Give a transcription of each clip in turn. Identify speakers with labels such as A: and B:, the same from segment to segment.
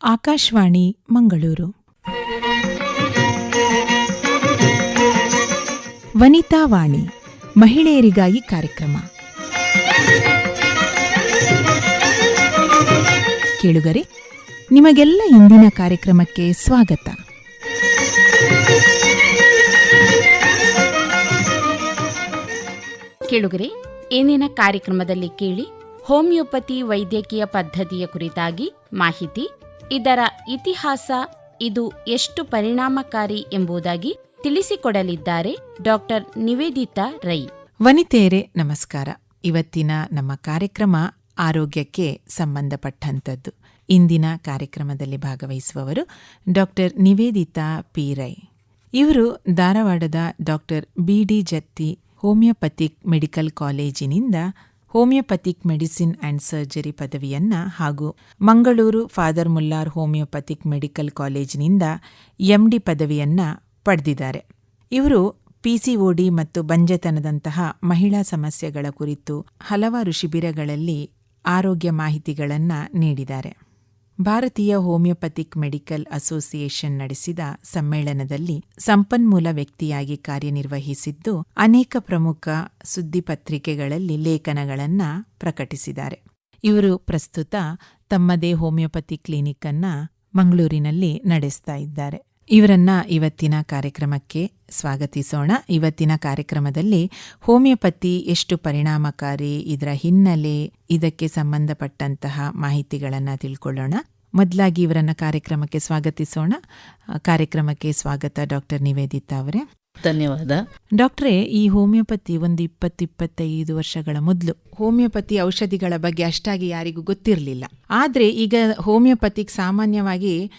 A: ಆಕಾಶವಾಣಿ ಮಂಗಳೂರು. ವನಿತಾ ವಾಣಿ, ಮಹಿಳೆಯರಿಗಾಗಿ ಕಾರ್ಯಕ್ರಮ. ಕೇಳುಗರೆ, ನಿಮಗೆಲ್ಲ ಇಂದಿನ ಕಾರ್ಯಕ್ರಮಕ್ಕೆ ಸ್ವಾಗತ.
B: ಕೇಳುಗರೆ, ಏನೇನ ಕಾರ್ಯಕ್ರಮದಲ್ಲಿ ಕೇಳಿ, ಹೋಮಿಯೋಪತಿ ವೈದ್ಯಕೀಯ ಪದ್ಧತಿಯ ಕುರಿತಾಗಿ ಮಾಹಿತಿ ಇದರ ಇತಿಹಾಸ ಇದು ಎಷ್ಟು ಪರಿಣಾಮಕಾರಿ ಎಂಬುದಾಗಿ ತಿಳಿಸಿಕೊಡಲಿದ್ದಾರೆ ಡಾಕ್ಟರ್ ನಿವೇದಿತಾ ರೈ.
A: ವನಿತೆಯರೇ, ನಮಸ್ಕಾರ. ಇವತ್ತಿನ ನಮ್ಮ ಕಾರ್ಯಕ್ರಮ ಆರೋಗ್ಯಕ್ಕೆ ಸಂಬಂಧಪಟ್ಟಂಥದ್ದು. ಇಂದಿನ ಕಾರ್ಯಕ್ರಮದಲ್ಲಿ ಭಾಗವಹಿಸುವವರು ಡಾಕ್ಟರ್ ನಿವೇದಿತಾ ಪಿ ರೈ. ಇವರು ಧಾರವಾಡದ doctor B D Jatti homeopathic medical ಕಾಲೇಜಿನಿಂದ ಹೋಮಿಯೋಪತಿಕ್ ಮೆಡಿಸಿನ್ ಆ್ಯಂಡ್ ಸರ್ಜರಿ ಪದವಿಯನ್ನ ಹಾಗೂ Mangaluru Father Muller homeopathic medical ಕಾಲೇಜಿನಿಂದ ಎಂಡಿ ಪದವಿಯನ್ನ ಪಡೆದಿದ್ದಾರೆ. ಇವರು ಪಿಸಿಒಡಿ ಮತ್ತು ಬಂಜತನದಂತಹ ಮಹಿಳಾ ಸಮಸ್ಯೆಗಳ ಕುರಿತು ಹಲವಾರು ಶಿಬಿರಗಳಲ್ಲಿ ಆರೋಗ್ಯ ಮಾಹಿತಿಗಳನ್ನು ನೀಡಿದ್ದಾರೆ. ಭಾರತೀಯ ಹೋಮಿಯೋಪತಿಕ್ ಮೆಡಿಕಲ್ ಅಸೋಸಿಯೇಷನ್ ನಡೆಸಿದ ಸಮ್ಮೇಳನದಲ್ಲಿ ಸಂಪನ್ಮೂಲ ವ್ಯಕ್ತಿಯಾಗಿ ಕಾರ್ಯನಿರ್ವಹಿಸಿದ್ದು ಅನೇಕ ಪ್ರಮುಖ ಸುದ್ದಿಪತ್ರಿಕೆಗಳಲ್ಲಿ ಲೇಖನಗಳನ್ನು ಪ್ರಕಟಿಸಿದ್ದಾರೆ. ಇವರು ಪ್ರಸ್ತುತ ತಮ್ಮದೇ ಹೋಮಿಯೋಪತಿ ಕ್ಲಿನಿಕ್ ಅನ್ನ ಮಂಗಳೂರಿನಲ್ಲಿ ನಡೆಸ್ತಾ ಇದ್ದಾರೆ. ಇವರನ್ನ ಇವತ್ತಿನ ಕಾರ್ಯಕ್ರಮಕ್ಕೆ ಸ್ವಾಗತಿಸೋಣ. ಇವತ್ತಿನ ಕಾರ್ಯಕ್ರಮದಲ್ಲಿ ಹೋಮಿಯೋಪತಿ ಎಷ್ಟು ಪರಿಣಾಮಕಾರಿ, ಇದರ ಹಿನ್ನೆಲೆ, ಇದಕ್ಕೆ ಸಂಬಂಧಪಟ್ಟಂತಹ ಮಾಹಿತಿಗಳನ್ನು ತಿಳ್ಕೊಳ್ಳೋಣ. ಮೊದಲಾಗಿ ಇವರನ್ನ ಕಾರ್ಯಕ್ರಮಕ್ಕೆ ಸ್ವಾಗತಿಸೋಣ. ಕಾರ್ಯಕ್ರಮಕ್ಕೆ ಸ್ವಾಗತ ಡಾಕ್ಟರ್ ನಿವೇದಿತಾ ಅವರೇ.
C: ಧನ್ಯವಾದ.
A: ಡಾಕ್ಟ್ರೇ ಈ ಹೋಮಿಯೋಪತಿ ಒಂದು ಇಪ್ಪತ್ತು ಇಪ್ಪತ್ತೈದು ವರ್ಷಗಳ ಮೊದಲು. ಹೋಮಿಯೋಪತಿ ಔಷಧಿಗಳ ಬಗ್ಗೆ ಅಷ್ಟಾಗಿ ಯಾರಿಗೂ ಗೊತ್ತಿರಲಿಲ್ಲ. ಆದರೆ ಈಗ ಹೋಮಿಯೋಪತಿಗೆ ಸಾಮಾನ್ಯವಾಗಿ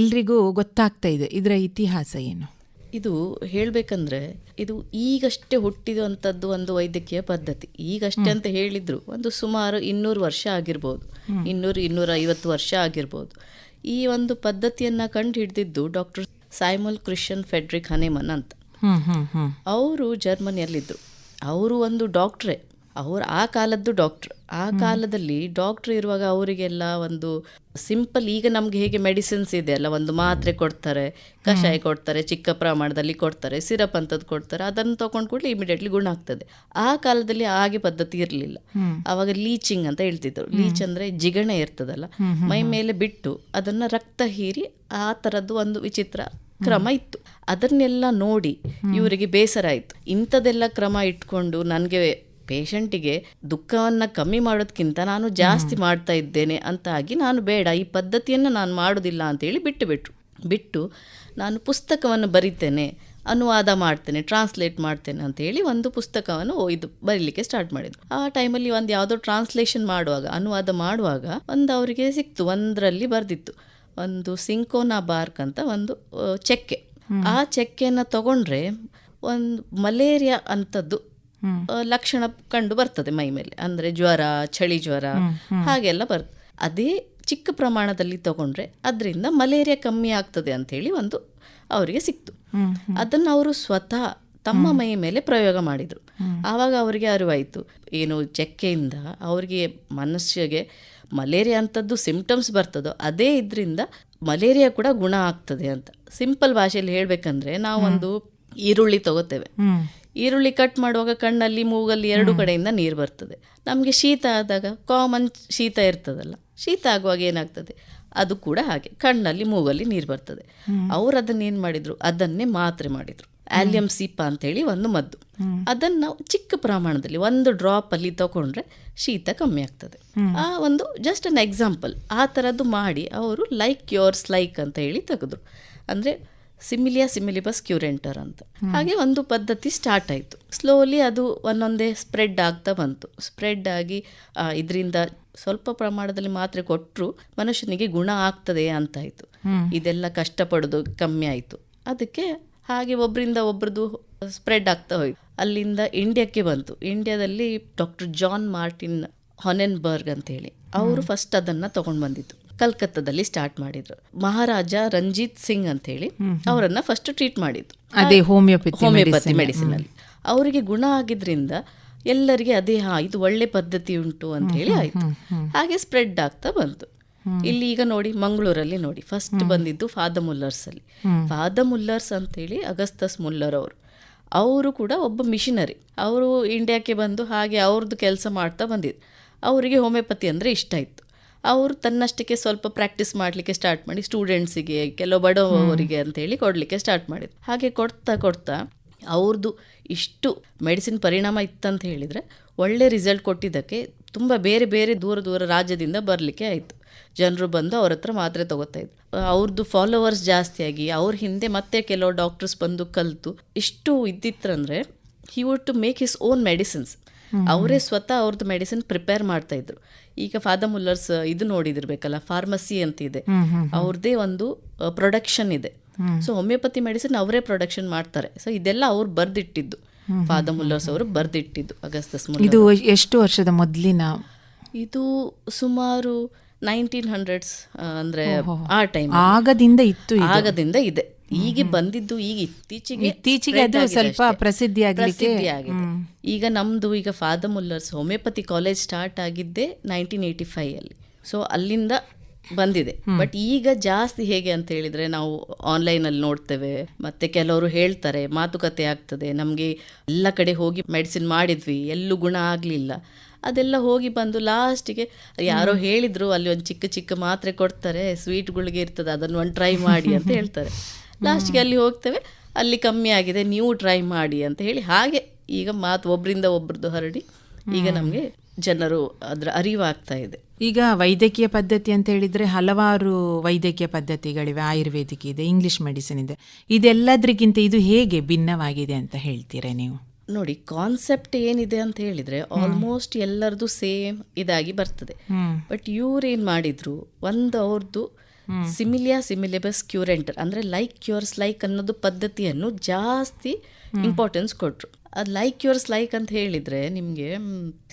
A: ಎಲ್ರಿಗೂ ಗೊತ್ತಾಗ್ತಾ ಇದೆ. ಇದರ ಇತಿಹಾಸ ಏನು?
C: ಇದು ಹೇಳಬೇಕಂದ್ರೆ ಇದು ಈಗಷ್ಟೇ ಹುಟ್ಟಿದಂಥದ್ದು ಒಂದು ವೈದ್ಯಕೀಯ ಪದ್ಧತಿ. ಈಗಷ್ಟೇ ಅಂತ ಹೇಳಿದ್ರು ಒಂದು ಸುಮಾರು ಇನ್ನೂರು ವರ್ಷ ಆಗಿರ್ಬೋದು. ಇನ್ನೂರು ಇನ್ನೂರ ಐವತ್ತು ವರ್ಷ ಆಗಿರ್ಬೋದು. ಈ ಒಂದು ಪದ್ಧತಿಯನ್ನು ಕಂಡು ಹಿಡಿದಿದ್ದು doctor Samuel Christian Friedrich Hahnemann ಅಂತ. ಅವರು ಜರ್ಮನಿಯಲ್ಲಿದ್ದರು ಅವರು ಒಂದು ಡಾಕ್ಟ್ರೇ. ಅವರು ಆ ಕಾಲದ್ದು ಡಾಕ್ಟ್ರ್. ಆ ಕಾಲದಲ್ಲಿ ಡಾಕ್ಟ್ರ್ ಇರುವಾಗ ಅವರಿಗೆಲ್ಲ ಒಂದು ಸಿಂಪಲ್ ಈಗ ನಮ್ಗೆ ಹೇಗೆ ಮೆಡಿಸಿನ್ಸ್ ಇದೆ ಅಲ್ಲ ಒಂದು ಮಾತ್ರೆ ಕೊಡ್ತಾರೆ ಕಷಾಯ ಕೊಡ್ತಾರೆ ಚಿಕ್ಕ ಪ್ರಮಾಣದಲ್ಲಿ ಕೊಡ್ತಾರೆ ಸಿರಪ್ ಅಂತದ್ದು ಕೊಡ್ತಾರೆ ಅದನ್ನು ತಗೊಂಡು ಕೂಡಲೇ ಇಮಿಡಿಯೇಟ್ಲಿ ಗುಣ ಆಗ್ತದೆ. ಆ ಕಾಲದಲ್ಲಿ ಹಾಗೆ ಪದ್ಧತಿ ಇರಲಿಲ್ಲ. ಅವಾಗ ಲೀಚಿಂಗ್ ಅಂತ ಹೇಳ್ತಿದ್ರು. ಲೀಚ್ ಅಂದ್ರೆ ಜಿಗಣೆ ಇರ್ತದಲ್ಲ ಮೈ ಮೇಲೆ ಬಿಟ್ಟು ಅದನ್ನ ರಕ್ತ ಹೀರಿ ಆ ಥರದ್ದು ಒಂದು ವಿಚಿತ್ರ ಕ್ರಮ ಇತ್ತು. ಅದನ್ನೆಲ್ಲ ನೋಡಿ ಇವರಿಗೆ ಬೇಸರ ಆಯಿತು. ಇಂಥದೆಲ್ಲ ಕ್ರಮ ಇಟ್ಕೊಂಡು ನನಗೆ ಪೇಷಂಟಿಗೆ ದುಃಖವನ್ನು ಕಮ್ಮಿ ಮಾಡೋದಕ್ಕಿಂತ ನಾನು ಜಾಸ್ತಿ ಮಾಡ್ತಾ ಇದ್ದೇನೆ ಅಂತ ಆಗಿ ನಾನು ಬೇಡ ಈ ಪದ್ಧತಿಯನ್ನು ನಾನು ಮಾಡೋದಿಲ್ಲ ಅಂತೇಳಿ ಬಿಟ್ಟು ಬಿಟ್ರು ಬಿಟ್ಟು ನಾನು ಪುಸ್ತಕವನ್ನು ಬರಿತೇನೆ ಅನುವಾದ ಮಾಡ್ತೇನೆ ಟ್ರಾನ್ಸ್ಲೇಟ್ ಮಾಡ್ತೇನೆ ಅಂತೇಳಿ ಒಂದು ಪುಸ್ತಕವನ್ನು ಇದು ಬರೀಲಿಕ್ಕೆ ಸ್ಟಾರ್ಟ್ ಮಾಡಿದ್ರು ಆ ಟೈಮಲ್ಲಿ ಒಂದು ಯಾವುದೋ ಟ್ರಾನ್ಸ್ಲೇಷನ್ ಮಾಡುವಾಗ ಅನುವಾದ ಮಾಡುವಾಗ ಒಂದು ಅವರಿಗೆ ಸಿಕ್ತು ಒಂದರಲ್ಲಿ ಬರೆದಿತ್ತು. ಒಂದು ಸಿಂಕೋನಾ ಬಾರ್ಕ್ ಅಂತ ಒಂದು ಚಕ್ಕೆ. ಆ ಚೆಕ್ಕೆಯನ್ನು ತಗೊಂಡ್ರೆ ಒಂದು ಮಲೇರಿಯಾ ಅಂಥದ್ದು ಲಕ್ಷಣ ಕಂಡು ಬರ್ತದೆ ಮೈ ಮೇಲೆ. ಅಂದರೆ ಜ್ವರ ಚಳಿ ಜ್ವರ ಹಾಗೆಲ್ಲ ಬರ್ತದೆ ಅದೇ ಚಿಕ್ಕ ಪ್ರಮಾಣದಲ್ಲಿ ತಗೊಂಡ್ರೆ ಅದರಿಂದ ಮಲೇರಿಯಾ ಕಮ್ಮಿ ಆಗ್ತದೆ ಅಂಥೇಳಿ ಒಂದು ಅವರಿಗೆ ಸಿಕ್ತು. ಅದನ್ನು ಅವರು ಸ್ವತಃ ತಮ್ಮ ಮೈ ಮೇಲೆ ಪ್ರಯೋಗ ಮಾಡಿದರು. ಆವಾಗ ಅವರಿಗೆ ಅರಿವಾಯಿತು ಏನು ಚೆಕ್ಕೆಯಿಂದ ಅವರಿಗೆ ಮನುಷ್ಯಗೆ ಮಲೇರಿಯಾ ಅಂಥದ್ದು ಸಿಂಪ್ಟಮ್ಸ್ ಬರ್ತದೋ ಅದೇ ಇದರಿಂದ ಮಲೇರಿಯಾ ಕೂಡ ಗುಣ ಆಗ್ತದೆ ಅಂತ. ಸಿಂಪಲ್ ಭಾಷೆಯಲ್ಲಿ ಹೇಳಬೇಕಂದ್ರೆ ನಾವೊಂದು ಈರುಳ್ಳಿ ತಗೋತೇವೆ. ಈರುಳ್ಳಿ ಕಟ್ ಮಾಡುವಾಗ ಕಣ್ಣಲ್ಲಿ ಮೂಗಲ್ಲಿ ಎರಡು ಕಡೆಯಿಂದ ನೀರು ಬರ್ತದೆ. ನಮಗೆ ಶೀತ ಆದಾಗ ಕಾಮನ್ ಶೀತ ಇರ್ತದಲ್ಲ ಶೀತ ಆಗುವಾಗ ಏನಾಗ್ತದೆ? ಅದು ಕೂಡ ಹಾಗೆ ಕಣ್ಣಲ್ಲಿ ಮೂಗಲ್ಲಿ ನೀರು ಬರ್ತದೆ. ಅವ್ರು ಅದನ್ನೇನು ಮಾಡಿದ್ರು? ಅದನ್ನೇ ಮಾತ್ರೆ ಮಾಡಿದ್ರು. ಆಲಿಯಂ ಸೀಪ ಅಂತೇಳಿ ಒಂದು ಮದ್ದು. ಅದನ್ನ ನಾವು ಚಿಕ್ಕ ಪ್ರಮಾಣದಲ್ಲಿ ಒಂದು ಡ್ರಾಪ್ ಅಲ್ಲಿ ತಗೊಂಡ್ರೆ ಶೀತ ಕಮ್ಮಿ ಆಗ್ತದೆ. ಆ ಒಂದು ಜಸ್ಟ್ ಅನ್ ಎಕ್ಸಾಂಪಲ್ ಆ ಥರದ್ದು ಮಾಡಿ ಅವರು ಲೈಕ್ ಯೋರ್ಸ್ ಲೈಕ್ ಅಂತ ಹೇಳಿ ತೆಗೆದ್ರು. ಅಂದ್ರೆ ಸಿಮಿಲಿಯಾ ಸಿಮಿಲಿಬಸ್ ಕ್ಯೂರೆಂಟರ್ ಅಂತ. ಹಾಗೆ ಒಂದು ಪದ್ಧತಿ ಸ್ಟಾರ್ಟ್ ಆಯಿತು. ಸ್ಲೋಲಿ ಅದು ಒಂದೊಂದೇ ಸ್ಪ್ರೆಡ್ ಆಗ್ತಾ ಬಂತು. ಸ್ಪ್ರೆಡ್ ಆಗಿ ಇದರಿಂದ ಸ್ವಲ್ಪ ಪ್ರಮಾಣದಲ್ಲಿ ಮಾತ್ರ ಕೊಟ್ಟರು ಮನುಷ್ಯನಿಗೆ ಗುಣ ಆಗ್ತದೆ ಅಂತಾಯಿತು ಇದೆಲ್ಲ ಕಷ್ಟಪಡೋದು ಕಮ್ಮಿ ಆಯಿತು. ಅದಕ್ಕೆ ಹಾಗೆ ಒಬ್ಬರಿಂದ ಒಬ್ಬರದು ಸ್ಪ್ರೆಡ್ ಆಗ್ತಾ ಹೋಯ್ತು. ಅಲ್ಲಿಂದ ಇಂಡಿಯಾಕ್ಕೆ ಬಂತು. ಇಂಡಿಯಾದಲ್ಲಿ ಡಾಕ್ಟರ್ ಜಾನ್ ಮಾರ್ಟಿನ್ ಹೊನೆನ್ಬರ್ಗ್ ಅಂತೇಳಿ ಅವರು ಫಸ್ಟ್ ಅದನ್ನು ತಗೊಂಡು ಬಂದಿದ್ದು. ಕಲ್ಕತ್ತಾದಲ್ಲಿ ಸ್ಟಾರ್ಟ್ ಮಾಡಿದ್ರು. ಮಹಾರಾಜ ರಂಜಿತ್ ಸಿಂಗ್ ಅಂತೇಳಿ ಅವರನ್ನ ಫಸ್ಟ್ ಟ್ರೀಟ್ ಮಾಡಿದ್ರು
A: ಅದೇ ಹೋಮಿಯೋಪತಿ
C: ಹೋಮಿಯೋಪತಿ ಮೆಡಿಸಿನ್ ಅಲ್ಲಿ. ಅವರಿಗೆ ಗುಣ ಆಗಿದ್ರಿಂದ ಎಲ್ಲರಿಗೆ ಅದೇ ಹಾ ಇದು ಒಳ್ಳೆ ಪದ್ಧತಿ ಉಂಟು ಅಂತ ಹೇಳಿ ಆಯ್ತು. ಹಾಗೆ ಸ್ಪ್ರೆಡ್ ಆಗ್ತಾ ಬಂತು. ಇಲ್ಲಿ ಈಗ ನೋಡಿ ಮಂಗಳೂರಲ್ಲಿ ನೋಡಿ. ಫಸ್ಟ್ ಬಂದಿದ್ದು ಫಾದ ಮುಲ್ಲರ್ಸ್ ಅಲ್ಲಿ. ಫಾದ ಮುಲ್ಲರ್ಸ್ ಅಂತೇಳಿ ಅಗಸ್ತಸ್ ಮುಲ್ಲರ್ ಅವರು. ಅವರು ಕೂಡ ಒಬ್ಬ ಮಿಷಿನರಿ ಅವರು ಇಂಡಿಯಾಕ್ಕೆ ಬಂದು ಹಾಗೆ ಅವ್ರದ್ದು ಕೆಲಸ ಮಾಡ್ತಾ ಬಂದಿದ್ದು ಅವರಿಗೆ ಹೋಮಿಯೋಪತಿ ಅಂದರೆ ಇಷ್ಟ ಇತ್ತು. ಅವರು ತನ್ನಷ್ಟಕ್ಕೆ ಸ್ವಲ್ಪ ಪ್ರಾಕ್ಟೀಸ್ ಮಾಡಲಿಕ್ಕೆ ಸ್ಟಾರ್ಟ್ ಮಾಡಿ ಸ್ಟೂಡೆಂಟ್ಸಿಗೆ ಕೆಲವು ಬಡವರಿಗೆ ಅಂತೇಳಿ ಕೊಡಲಿಕ್ಕೆ ಸ್ಟಾರ್ಟ್ ಮಾಡಿದ್ರು. ಹಾಗೆ ಕೊಡ್ತಾ ಕೊಡ್ತಾ ಅವ್ರದ್ದು ಇಷ್ಟು ಮೆಡಿಸಿನ್ ಪರಿಣಾಮ ಇತ್ತಂತ ಹೇಳಿದರೆ ಒಳ್ಳೆ ರಿಸಲ್ಟ್ ಕೊಟ್ಟಿದ್ದಕ್ಕೆ ತುಂಬ ಬೇರೆ ಬೇರೆ ದೂರ ದೂರ ರಾಜ್ಯದಿಂದ ಬರಲಿಕ್ಕೆ ಆಯಿತು. ಜನರು ಬಂದು ಅವ್ರ ಹತ್ರ ಮಾತ್ರೆ ತಗೋತಾ ಇದ್ರು. ಅವ್ರದ್ದು ಫಾಲೋವರ್ಸ್ ಜಾಸ್ತಿಯಾಗಿ ಅವ್ರ ಹಿಂದೆ ಮತ್ತೆ ಕೆಲವು ಡಾಕ್ಟರ್ಸ್ ಬಂದು ಕಲಿತು. ಇಷ್ಟು ಇದ್ದಿತ್ತಂದ್ರೆ he would to make his own medicines ಅವರೇ ಸ್ವತಃ ಅವ್ರದ್ದು ಮೆಡಿಸಿನ್ ಪ್ರಿಪೇರ್ ಮಾಡ್ತಾ ಇದ್ರು. ಈಗ ಫಾದರ್ ಮುಲ್ಲರ್ಸ್ ಇದು ನೋಡಿದಿರ್ಬೇಕಲ್ಲ ಫಾರ್ಮಸಿ ಅಂತ ಇದೆ ಅವ್ರದ್ದೇ ಒಂದು ಪ್ರೊಡಕ್ಷನ್ ಇದೆ. ಸೊ ಹೋಮಿಯೋಪತಿ ಮೆಡಿಸಿನ್ ಅವರೇ ಪ್ರೊಡಕ್ಷನ್ ಮಾಡ್ತಾರೆ. ಸೊ ಇದೆಲ್ಲ ಅವ್ರು ಬರ್ದಿಟ್ಟಿದ್ದು. ಫಾದರ್ ಮುಲ್ಲರ್ಸ್ ಅವರು ಬರ್ದಿಟ್ಟಿದ್ದು ಅಗಸ್ತಸ್
A: ಇದು ಎಷ್ಟು ವರ್ಷದ ಮೊದಲಿನ?
C: ಇದು ಸುಮಾರು ನೈನ್ಟೀನ್ ಹಂಡ್ರೆಡ್ಸ್ ಅಂದ್ರೆ ಆ ಟೈಮ್
A: ಆಗದಿಂದ ಇತ್ತು ಇದು.
C: ಆಗದಿಂದ ಇದೆ. ಈಗ ಬಂದಿದ್ದು ಈಗ ಇತ್ತೀಚೆಗೆ
A: ಇತ್ತೀಚೆಗೆ ಅದು ಸ್ವಲ್ಪ. ಪ್ರಸಿದ್ಧಿ
C: ಆಗಿದೆ. ಈಗ ನಮ್ದು ಈಗ Father Muller's homeopathy college start ಆಗಿದ್ದೆ ನೈನ್ಟೀನ್ ಏಯ್ಟಿ ಫೈವ್ ಅಲ್ಲಿ. ಸೊ ಅಲ್ಲಿಂದ ಬಂದಿದೆ. ಬಟ್ ಈಗ ಜಾಸ್ತಿ ಹೇಗೆ ಅಂತ ಹೇಳಿದ್ರೆ ನಾವು ಆನ್ಲೈನ್ ಅಲ್ಲಿ ನೋಡ್ತೇವೆ. ಮತ್ತೆ ಕೆಲವರು ಹೇಳ್ತಾರೆ ಮಾತುಕತೆ ಆಗ್ತದೆ. ನಮಗೆ ಎಲ್ಲ ಕಡೆ ಹೋಗಿ ಮೆಡಿಸಿನ್ ಮಾಡಿದ್ವಿ ಎಲ್ಲೂ ಗುಣ ಆಗಲಿಲ್ಲ. ಅದೆಲ್ಲ ಹೋಗಿ ಬಂದು ಲಾಸ್ಟಿಗೆ ಯಾರೋ ಹೇಳಿದ್ರು ಅಲ್ಲಿ ಒಂದು ಚಿಕ್ಕ ಚಿಕ್ಕ ಮಾತ್ರೆ ಕೊಡ್ತಾರೆ ಸ್ವೀಟ್ಗಳಿಗೆ ಇರ್ತದೆ ಅದನ್ನು ಒಂದು ಟ್ರೈ ಮಾಡಿ ಅಂತ ಹೇಳ್ತಾರೆ. ಲಾಸ್ಟಿಗೆ ಅಲ್ಲಿ ಹೋಗ್ತೇವೆ ಅಲ್ಲಿ ಕಮ್ಮಿ ಆಗಿದೆ ನೀವು ಟ್ರೈ ಮಾಡಿ ಅಂತ ಹೇಳಿ ಹಾಗೆ ಈಗ ಮಾತು ಒಬ್ಬರಿಂದ ಒಬ್ರದ್ದು ಹರಡಿ ಈಗ ನಮಗೆ ಜನರು ಅದರ ಅರಿವಾಗ್ತಾ ಇದೆ.
A: ಈಗ ವೈದ್ಯಕೀಯ ಪದ್ಧತಿ ಅಂತ ಹೇಳಿದ್ರೆ ಹಲವಾರು ವೈದ್ಯಕೀಯ ಪದ್ಧತಿಗಳಿವೆ ಆಯುರ್ವೇದಿಕ್ ಇದೆ ಇಂಗ್ಲಿಷ್ ಮೆಡಿಸಿನ್ ಇದೆ. ಇದೆಲ್ಲದ್ರಿಗಿಂತ ಇದು ಹೇಗೆ ಭಿನ್ನವಾಗಿದೆ ಅಂತ ಹೇಳ್ತೀರಾ ನೀವು?
C: ನೋಡಿ ಕಾನ್ಸೆಪ್ಟ್ ಏನಿದೆ ಅಂತ ಹೇಳಿದ್ರೆ ಆಲ್ಮೋಸ್ಟ್ ಎಲ್ಲರದು ಸೇಮ್ ಇದಾಗಿ ಬರ್ತದೆ. ಬಟ್ ಇವ್ರು ಏನ್ ಮಾಡಿದ್ರು ಒಂದು ಅವ್ರದ್ದು ಸಿಮಿಲಿಯಾ ಸಿಮಿಲೇಬಸ್ ಕ್ಯೂರೆಂಟರ್ ಅಂದ್ರೆ ಲೈಕ್ ಕ್ಯೂರ್ಸ್ ಲೈಕ್ ಅನ್ನೋದು ಪದ್ಧತಿಯನ್ನು ಜಾಸ್ತಿ ಇಂಪಾರ್ಟೆನ್ಸ್ ಕೊಟ್ರು. ಅದು ಲೈಕ್ ಯುವರ್ಸ್ ಲೈಕ್ ಅಂತ ಹೇಳಿದ್ರೆ ನಿಮಗೆ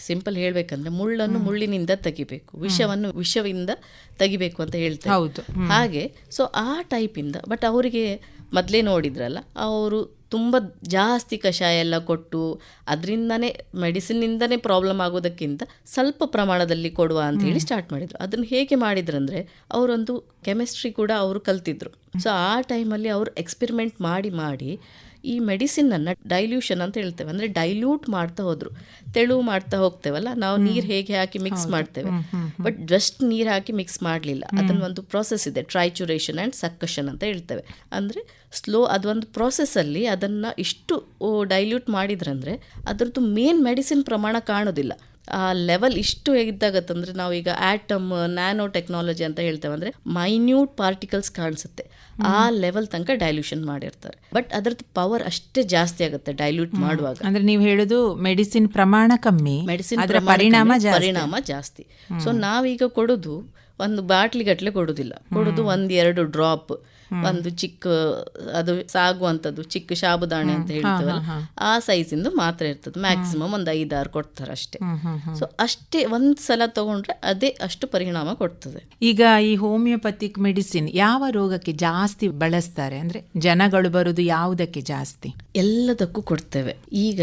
C: ಸಿಂಪಲ್ ಹೇಳಬೇಕಂದ್ರೆ ಮುಳ್ಳನ್ನು ಮುಳ್ಳಿನಿಂದ ತೆಗಿಬೇಕು. ವಿಷವನ್ನು ವಿಷವಿಂದ ತೆಗಿಬೇಕು ಅಂತ ಹೇಳ್ತಾರೆ.
A: ಹೌದು.
C: ಹಾಗೆ ಸೊ ಆ ಟೈಪಿಂದ ಬಟ್ ಅವರಿಗೆ ಮೊದಲೇ ನೋಡಿದ್ರಲ್ಲ ಅವರು ತುಂಬ ಜಾಸ್ತಿ ಕಷಾಯ ಎಲ್ಲ ಕೊಟ್ಟು ಅದರಿಂದನೇ ಮೆಡಿಸಿನ್ನಿಂದನೇ ಪ್ರಾಬ್ಲಮ್ ಆಗೋದಕ್ಕಿಂತ ಸ್ವಲ್ಪ ಪ್ರಮಾಣದಲ್ಲಿ ಕೊಡುವ ಅಂತ ಹೇಳಿ ಸ್ಟಾರ್ಟ್ ಮಾಡಿದ್ರು. ಅದನ್ನು ಹೇಗೆ ಮಾಡಿದ್ರಂದ್ರೆ ಅವರೊಂದು ಕೆಮಿಸ್ಟ್ರಿ ಕೂಡ ಅವರು ಕಲ್ತಿದ್ರು. ಸೊ ಆ ಟೈಮಲ್ಲಿ ಅವರು ಎಕ್ಸ್ಪೆರಿಮೆಂಟ್ ಮಾಡಿ ಮಾಡಿ ಈ ಮೆಡಿಸಿನನ್ನು ಡೈಲ್ಯೂಷನ್ ಅಂತ ಹೇಳ್ತೇವೆ. ಅಂದರೆ ಡೈಲ್ಯೂಟ್ ಮಾಡ್ತಾ ಹೋದ್ರು. ತೆಳು ಮಾಡ್ತಾ ಹೋಗ್ತೇವಲ್ಲ ನಾವು ನೀರು ಹೇಗೆ ಹಾಕಿ ಮಿಕ್ಸ್ ಮಾಡ್ತೇವೆ. ಬಟ್ ಜಸ್ಟ್ ನೀರು ಹಾಕಿ ಮಿಕ್ಸ್ ಮಾಡಲಿಲ್ಲ. ಅದನ್ನ ಒಂದು ಪ್ರಾಸೆಸ್ ಇದೆ ಟ್ರೈಚುರೇಷನ್ ಆ್ಯಂಡ್ ಸಕ್ಕಷನ್ ಅಂತ ಹೇಳ್ತೇವೆ. ಅಂದರೆ ಸ್ಲೋ ಅದೊಂದು ಪ್ರಾಸೆಸ್ಸಲ್ಲಿ ಅದನ್ನು ಇಷ್ಟು ಡೈಲ್ಯೂಟ್ ಮಾಡಿದ್ರಂದ್ರೆ ಅದರದ್ದು ಮೇನ್ ಮೆಡಿಸಿನ್ ಪ್ರಮಾಣ ಕಾಣೋದಿಲ್ಲ. ಆ ಲೆವೆಲ್ ಇಷ್ಟು ಇದ್ದಾಗತ್ತಂದ್ರೆ ನಾವು ಈಗ ಆಟಮ್ ನ್ಯಾನೋ ಟೆಕ್ನಾಲಜಿ ಅಂತ ಹೇಳ್ತೇವೆ ಅಂದ್ರೆ ಮೈನ್ಯೂಟ್ ಪಾರ್ಟಿಕಲ್ಸ್ ಕಾಣಿಸುತ್ತೆ. ಆ ಲೆವೆಲ್ ತನಕ ಡೈಲ್ಯೂಷನ್ ಮಾಡಿರ್ತಾರೆ. ಬಟ್ ಅದ್ರದ್ದು ಪವರ್ ಅಷ್ಟೇ ಜಾಸ್ತಿ ಆಗುತ್ತೆ ಡೈಲ್ಯೂಟ್ ಮಾಡುವಾಗ.
A: ಅಂದ್ರೆ ನೀವು ಹೇಳುದು ಮೆಡಿಸಿನ್ ಪ್ರಮಾಣ ಕಮ್ಮಿ
C: ಮೆಡಿಸಿನ್
A: ಅದರ ಪರಿಣಾಮ
C: ಪರಿಣಾಮ ಜಾಸ್ತಿ. ಸೊ ನಾವೀಗ ಕೊಡೋದು ಒಂದು ಬಾಟ್ಲಿ ಗಟ್ಟಲೆ ಕೊಡೋದಿಲ್ಲ. ಕೊಡೋದು ಒಂದ್ ಎರಡು ಡ್ರಾಪ್ ಒಂದು ಚಿಕ್ಕ ಅದು ಸಾಗುವಂತದ್ದು ಚಿಕ್ಕ ಸಾಬುದಾಣೆ ಅಂತ ಹೇಳ್ತೇವಲ್ಲ ಆ ಸೈಜಿಂದು ಮಾತ್ರ ಇರ್ತದೆ. ಮ್ಯಾಕ್ಸಿಮಮ್ ಒಂದು ಐದಾರು ಕೊಡ್ತಾರೆ ಅಷ್ಟೇ ಸೊ ಅಷ್ಟೇ ಒಂದ್ ಸಲ ತಗೊಂಡ್ರೆ ಅದೇ ಅಷ್ಟು ಪರಿಣಾಮ ಕೊಡ್ತದೆ.
A: ಈಗ ಈ ಹೋಮಿಯೋಪತಿಕ್ ಮೆಡಿಸಿನ್ ಯಾವ ರೋಗಕ್ಕೆ ಜಾಸ್ತಿ ಬಳಸ್ತಾರೆ? ಅಂದ್ರೆ ಜನಗಳು ಬರುದು ಯಾವುದಕ್ಕೆ ಜಾಸ್ತಿ?
C: ಎಲ್ಲದಕ್ಕೂ ಕೊಡ್ತೇವೆ. ಈಗ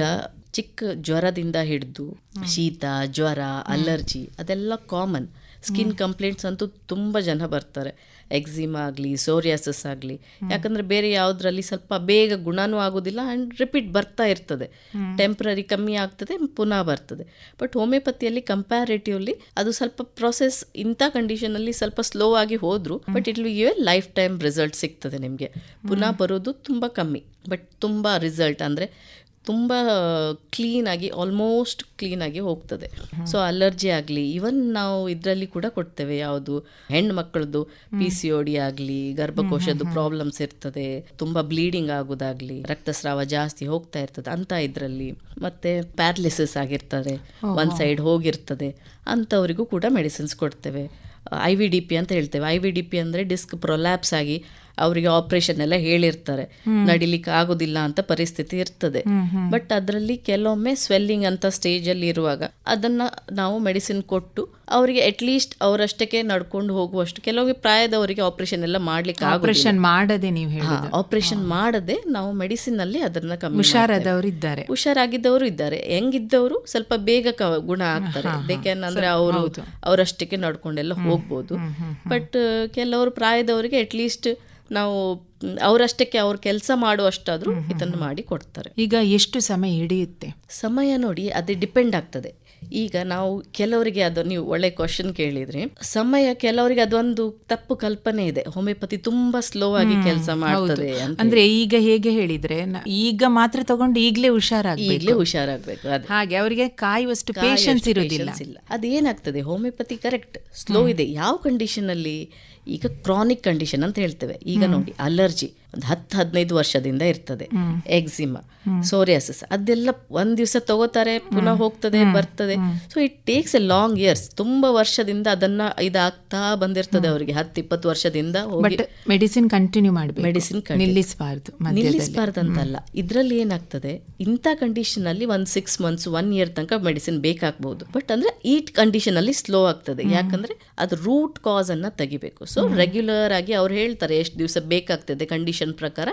C: ಚಿಕ್ಕ ಜ್ವರದಿಂದ ಹಿಡಿದು ಶೀತ ಜ್ವರ ಅಲರ್ಜಿ ಅದೆಲ್ಲ ಕಾಮನ್ ಸ್ಕಿನ್ ಕಂಪ್ಲೇಂಟ್ಸ್ ಅಂತೂ ತುಂಬ ಜನ ಬರ್ತಾರೆ. ಎಕ್ಸಿಮ್ ಆಗಲಿ, ಸೋರಿಯಾಸಿಸ್ ಆಗಲಿ. ಯಾಕಂದರೆ ಬೇರೆ ಯಾವುದರಲ್ಲಿ ಸ್ವಲ್ಪ ಬೇಗ ಗುಣನೂ ಆಗೋದಿಲ್ಲ ಆ್ಯಂಡ್ ರಿಪೀಟ್ ಬರ್ತಾ ಇರ್ತದೆ. ಟೆಂಪ್ರರಿ ಕಮ್ಮಿ ಆಗ್ತದೆ, ಪುನಃ ಬರ್ತದೆ. ಬಟ್ ಹೋಮಿಯೋಪತಿಯಲ್ಲಿ ಕಂಪ್ಯಾರಿಟಿವ್ಲಿ ಅದು ಸ್ವಲ್ಪ ಪ್ರೊಸೆಸ್ ಇಂಥ ಕಂಡೀಷನಲ್ಲಿ ಸ್ವಲ್ಪ ಸ್ಲೋ ಆಗಿ ಹೋದ್ರು but it will give a lifetime result ಸಿಗ್ತದೆ ನಿಮಗೆ. ಪುನಃ ಬರೋದು ತುಂಬ ಕಮ್ಮಿ ಬಟ್ ತುಂಬ ರಿಸಲ್ಟ್ ಅಂದರೆ ತುಂಬ ಕ್ಲೀನಾಗಿ ಆಲ್ಮೋಸ್ಟ್ ಕ್ಲೀನಾಗಿ ಹೋಗ್ತದೆ. ಸೊ ಅಲರ್ಜಿ ಆಗಲಿ ಈವನ್ ನಾವು ಇದರಲ್ಲಿ ಕೂಡ ಕೊಡ್ತೇವೆ ಯಾವುದು ಹೆಣ್ಣು ಮಕ್ಕಳದ್ದು ಪಿ ಸಿ ಡಿ ಆಗಲಿ ಗರ್ಭಕೋಶದ್ದು ಪ್ರಾಬ್ಲಮ್ಸ್ ಇರ್ತದೆ ತುಂಬ ಬ್ಲೀಡಿಂಗ್ ಆಗೋದಾಗ್ಲಿ ರಕ್ತಸ್ರಾವ ಜಾಸ್ತಿ ಹೋಗ್ತಾ ಇರ್ತದೆ ಅಂತ ಇದರಲ್ಲಿ. ಮತ್ತೆ ಪ್ಯಾರಲಿಸಿಸ್ ಆಗಿರ್ತದೆ ಒಂದು ಸೈಡ್ ಹೋಗಿರ್ತದೆ ಅಂಥವರಿಗೂ ಕೂಡ ಮೆಡಿಸಿನ್ಸ್ ಕೊಡ್ತೇವೆ. ಐ ವಿ ಡಿ ಪಿ ಅಂತ ಹೇಳ್ತೇವೆ. ಐ ವಿ ಡಿ ಪಿ ಅಂದರೆ ಡಿಸ್ಕ್ ಪ್ರೊಲ್ಯಾಪ್ಸ್ ಆಗಿ ಅವರಿಗೆ ಆಪರೇಷನ್ ಎಲ್ಲ ಹೇಳಿರ್ತಾರೆ. ನಡಿಲಿಕ್ಕೆ ಆಗೋದಿಲ್ಲ ಅಂತ ಪರಿಸ್ಥಿತಿ ಇರ್ತದೆ. ಬಟ್ ಅದರಲ್ಲಿ ಕೆಲವೊಮ್ಮೆ ಸ್ವೆಲ್ಲಿಂಗ್ ಅಂತ ಸ್ಟೇಜ್ ಅಲ್ಲಿ ಇರುವಾಗ ಅದನ್ನ ನಾವು ಮೆಡಿಸಿನ್ ಕೊಟ್ಟು ಅವರಿಗೆ ಅಟ್ಲೀಸ್ಟ್ ಅವರಷ್ಟಕ್ಕೆ ನಡ್ಕೊಂಡು ಹೋಗುವಷ್ಟು. ಕೆಲವೊಮ್ಮೆ ಪ್ರಾಯದವರಿಗೆ ಆಪರೇಷನ್ ಎಲ್ಲ ಮಾಡ್ಲಿಕ್ಕೆ
A: ಆಪರೇಷನ್ ಮಾಡದೆ ನೀವು ಹೇಳಿ
C: ಆಪರೇಷನ್ ಮಾಡದೆ ನಾವು ಮೆಡಿಸಿನ್ ಅಲ್ಲಿ ಅದನ್ನ ಕಮ್ಮಿ
A: ಹುಷಾರಾದವರು ಇದ್ದಾರೆ.
C: ಹುಷಾರಾಗಿದ್ದವರು ಇದ್ದಾರೆ. ಹೆಂಗಿದ್ದವರು ಸ್ವಲ್ಪ ಬೇಗ ಗುಣ ಆಗ್ತಾರೆ. ಅಂದ್ರೆ ಅವರು ಅವರಷ್ಟಕ್ಕೆ ನಡ್ಕೊಂಡೆಲ್ಲ ಹೋಗ್ಬೋದು. ಬಟ್ ಕೆಲವರು ಪ್ರಾಯದವರಿಗೆ ಅಟ್ಲೀಸ್ಟ್ ನಾವು ಅವರಷ್ಟಕ್ಕೆ ಅವ್ರ ಕೆಲಸ ಮಾಡುವಷ್ಟಾದ್ರೂ ಇದನ್ನು ಮಾಡಿ ಕೊಡ್ತಾರೆ.
A: ಈಗ ಎಷ್ಟು ಸಮಯ ಹಿಡಿಯುತ್ತೆ?
C: ಸಮಯ ನೋಡಿ ಅದೇ ಡಿಪೆಂಡ್ ಆಗ್ತದೆ. ಈಗ ನಾವು ಕೆಲವರಿಗೆ ಅದು ನೀವು ಒಳ್ಳೆ ಕ್ವಶನ್ ಕೇಳಿದ್ರಿ. ಸಮಯ ಕೆಲವರಿಗೆ ಅದೊಂದು ತಪ್ಪು ಕಲ್ಪನೆ ಇದೆ. ಹೋಮಿಯೋಪತಿ ತುಂಬಾ ಸ್ಲೋ ಆಗಿ ಕೆಲಸ ಮಾಡ್ತದೆ
A: ಅಂದ್ರೆ ಈಗ ಹೇಗೆ ಹೇಳಿದ್ರೆ ಈಗ ಮಾತ್ರ ತಗೊಂಡು ಈಗಲೇ ಹುಷಾರಾಗ್ಬೇಕು.
C: ಈಗಲೇ ಹುಷಾರಾಗ್ಬೇಕು
A: ಹಾಗೆ ಅವರಿಗೆ ಕಾಯುವಷ್ಟು ಪೇಷನ್ಸ್
C: ಇರೋದಿಲ್ಲ. ಅದೇನಾಗ್ತದೆ ಹೋಮಿಯೋಪತಿ ಕರೆಕ್ಟ್ ಸ್ಲೋ ಇದೆ. ಯಾವ ಕಂಡೀಷನ್ ಅಲ್ಲಿ? ಈಗ ಕ್ರಾನಿಕ್ ಕಂಡೀಷನ್ ಅಂತ ಹೇಳ್ತೇವೆ. ಈಗ ನೋಡಿ ಅಲರ್ಜಿ ಒಂದು ಹತ್ತು ಹದಿನೈದು ವರ್ಷದಿಂದ ಇರ್ತದೆ. ಎಕ್ಸಿಮ ಸೋರಿಯಾಸಿಸ್ ಅದೆಲ್ಲ ಒಂದು ದಿವಸ ತಗೋತಾರೆ ಪುನಃ ಹೋಗ್ತದೆ ಬರ್ತದೆ. So it takes a long years ತುಂಬಾ ವರ್ಷದಿಂದ ಅದನ್ನ ಇದಾಗ್ತಾ ಬಂದಿರ್ತದೆ ಅವರಿಗೆ. ಹತ್ತು ಇಪ್ಪತ್ತು ವರ್ಷದಿಂದ
A: ಮೆಡಿಸಿನ್ ಕಂಟಿನ್ಯೂ ಮಾಡಬೇಕು.
C: ಮೆಡಿಸಿನ್
A: ನಿಲ್ಲಿಸಬಾರ್ದು
C: ನಿಲ್ಲಿಸಬಾರ್ದಂತಲ್ಲ. ಇದರಲ್ಲಿ ಏನಾಗ್ತದೆ ಇಂಥ ಕಂಡೀಷನ್ ಅಲ್ಲಿ ಒಂದ್ ಸಿಕ್ಸ್ ಮಂತ್ಸ್ ಒನ್ ಇಯರ್ ತನಕ ಮೆಡಿಸಿನ್ ಬೇಕಾಗ್ಬೋದು. ಬಟ್ ಅಂದ್ರೆ ಈ ಕಂಡೀಷನ್ ಅಲ್ಲಿ ಸ್ಲೋ ಆಗ್ತದೆ. ಯಾಕಂದ್ರೆ ಅದು ರೂಟ್ ಕಾಸ್ ಅನ್ನ ತೆಗಿಬೇಕು. ಸೊ ರೆಗ್ಯುಲರ್ ಆಗಿ ಅವ್ರು ಹೇಳ್ತಾರೆ ಎಷ್ಟು ದಿವಸ ಬೇಕಾಗ್ತದೆ ಕಂಡೀಷನ್ ಪ್ರಕಾರ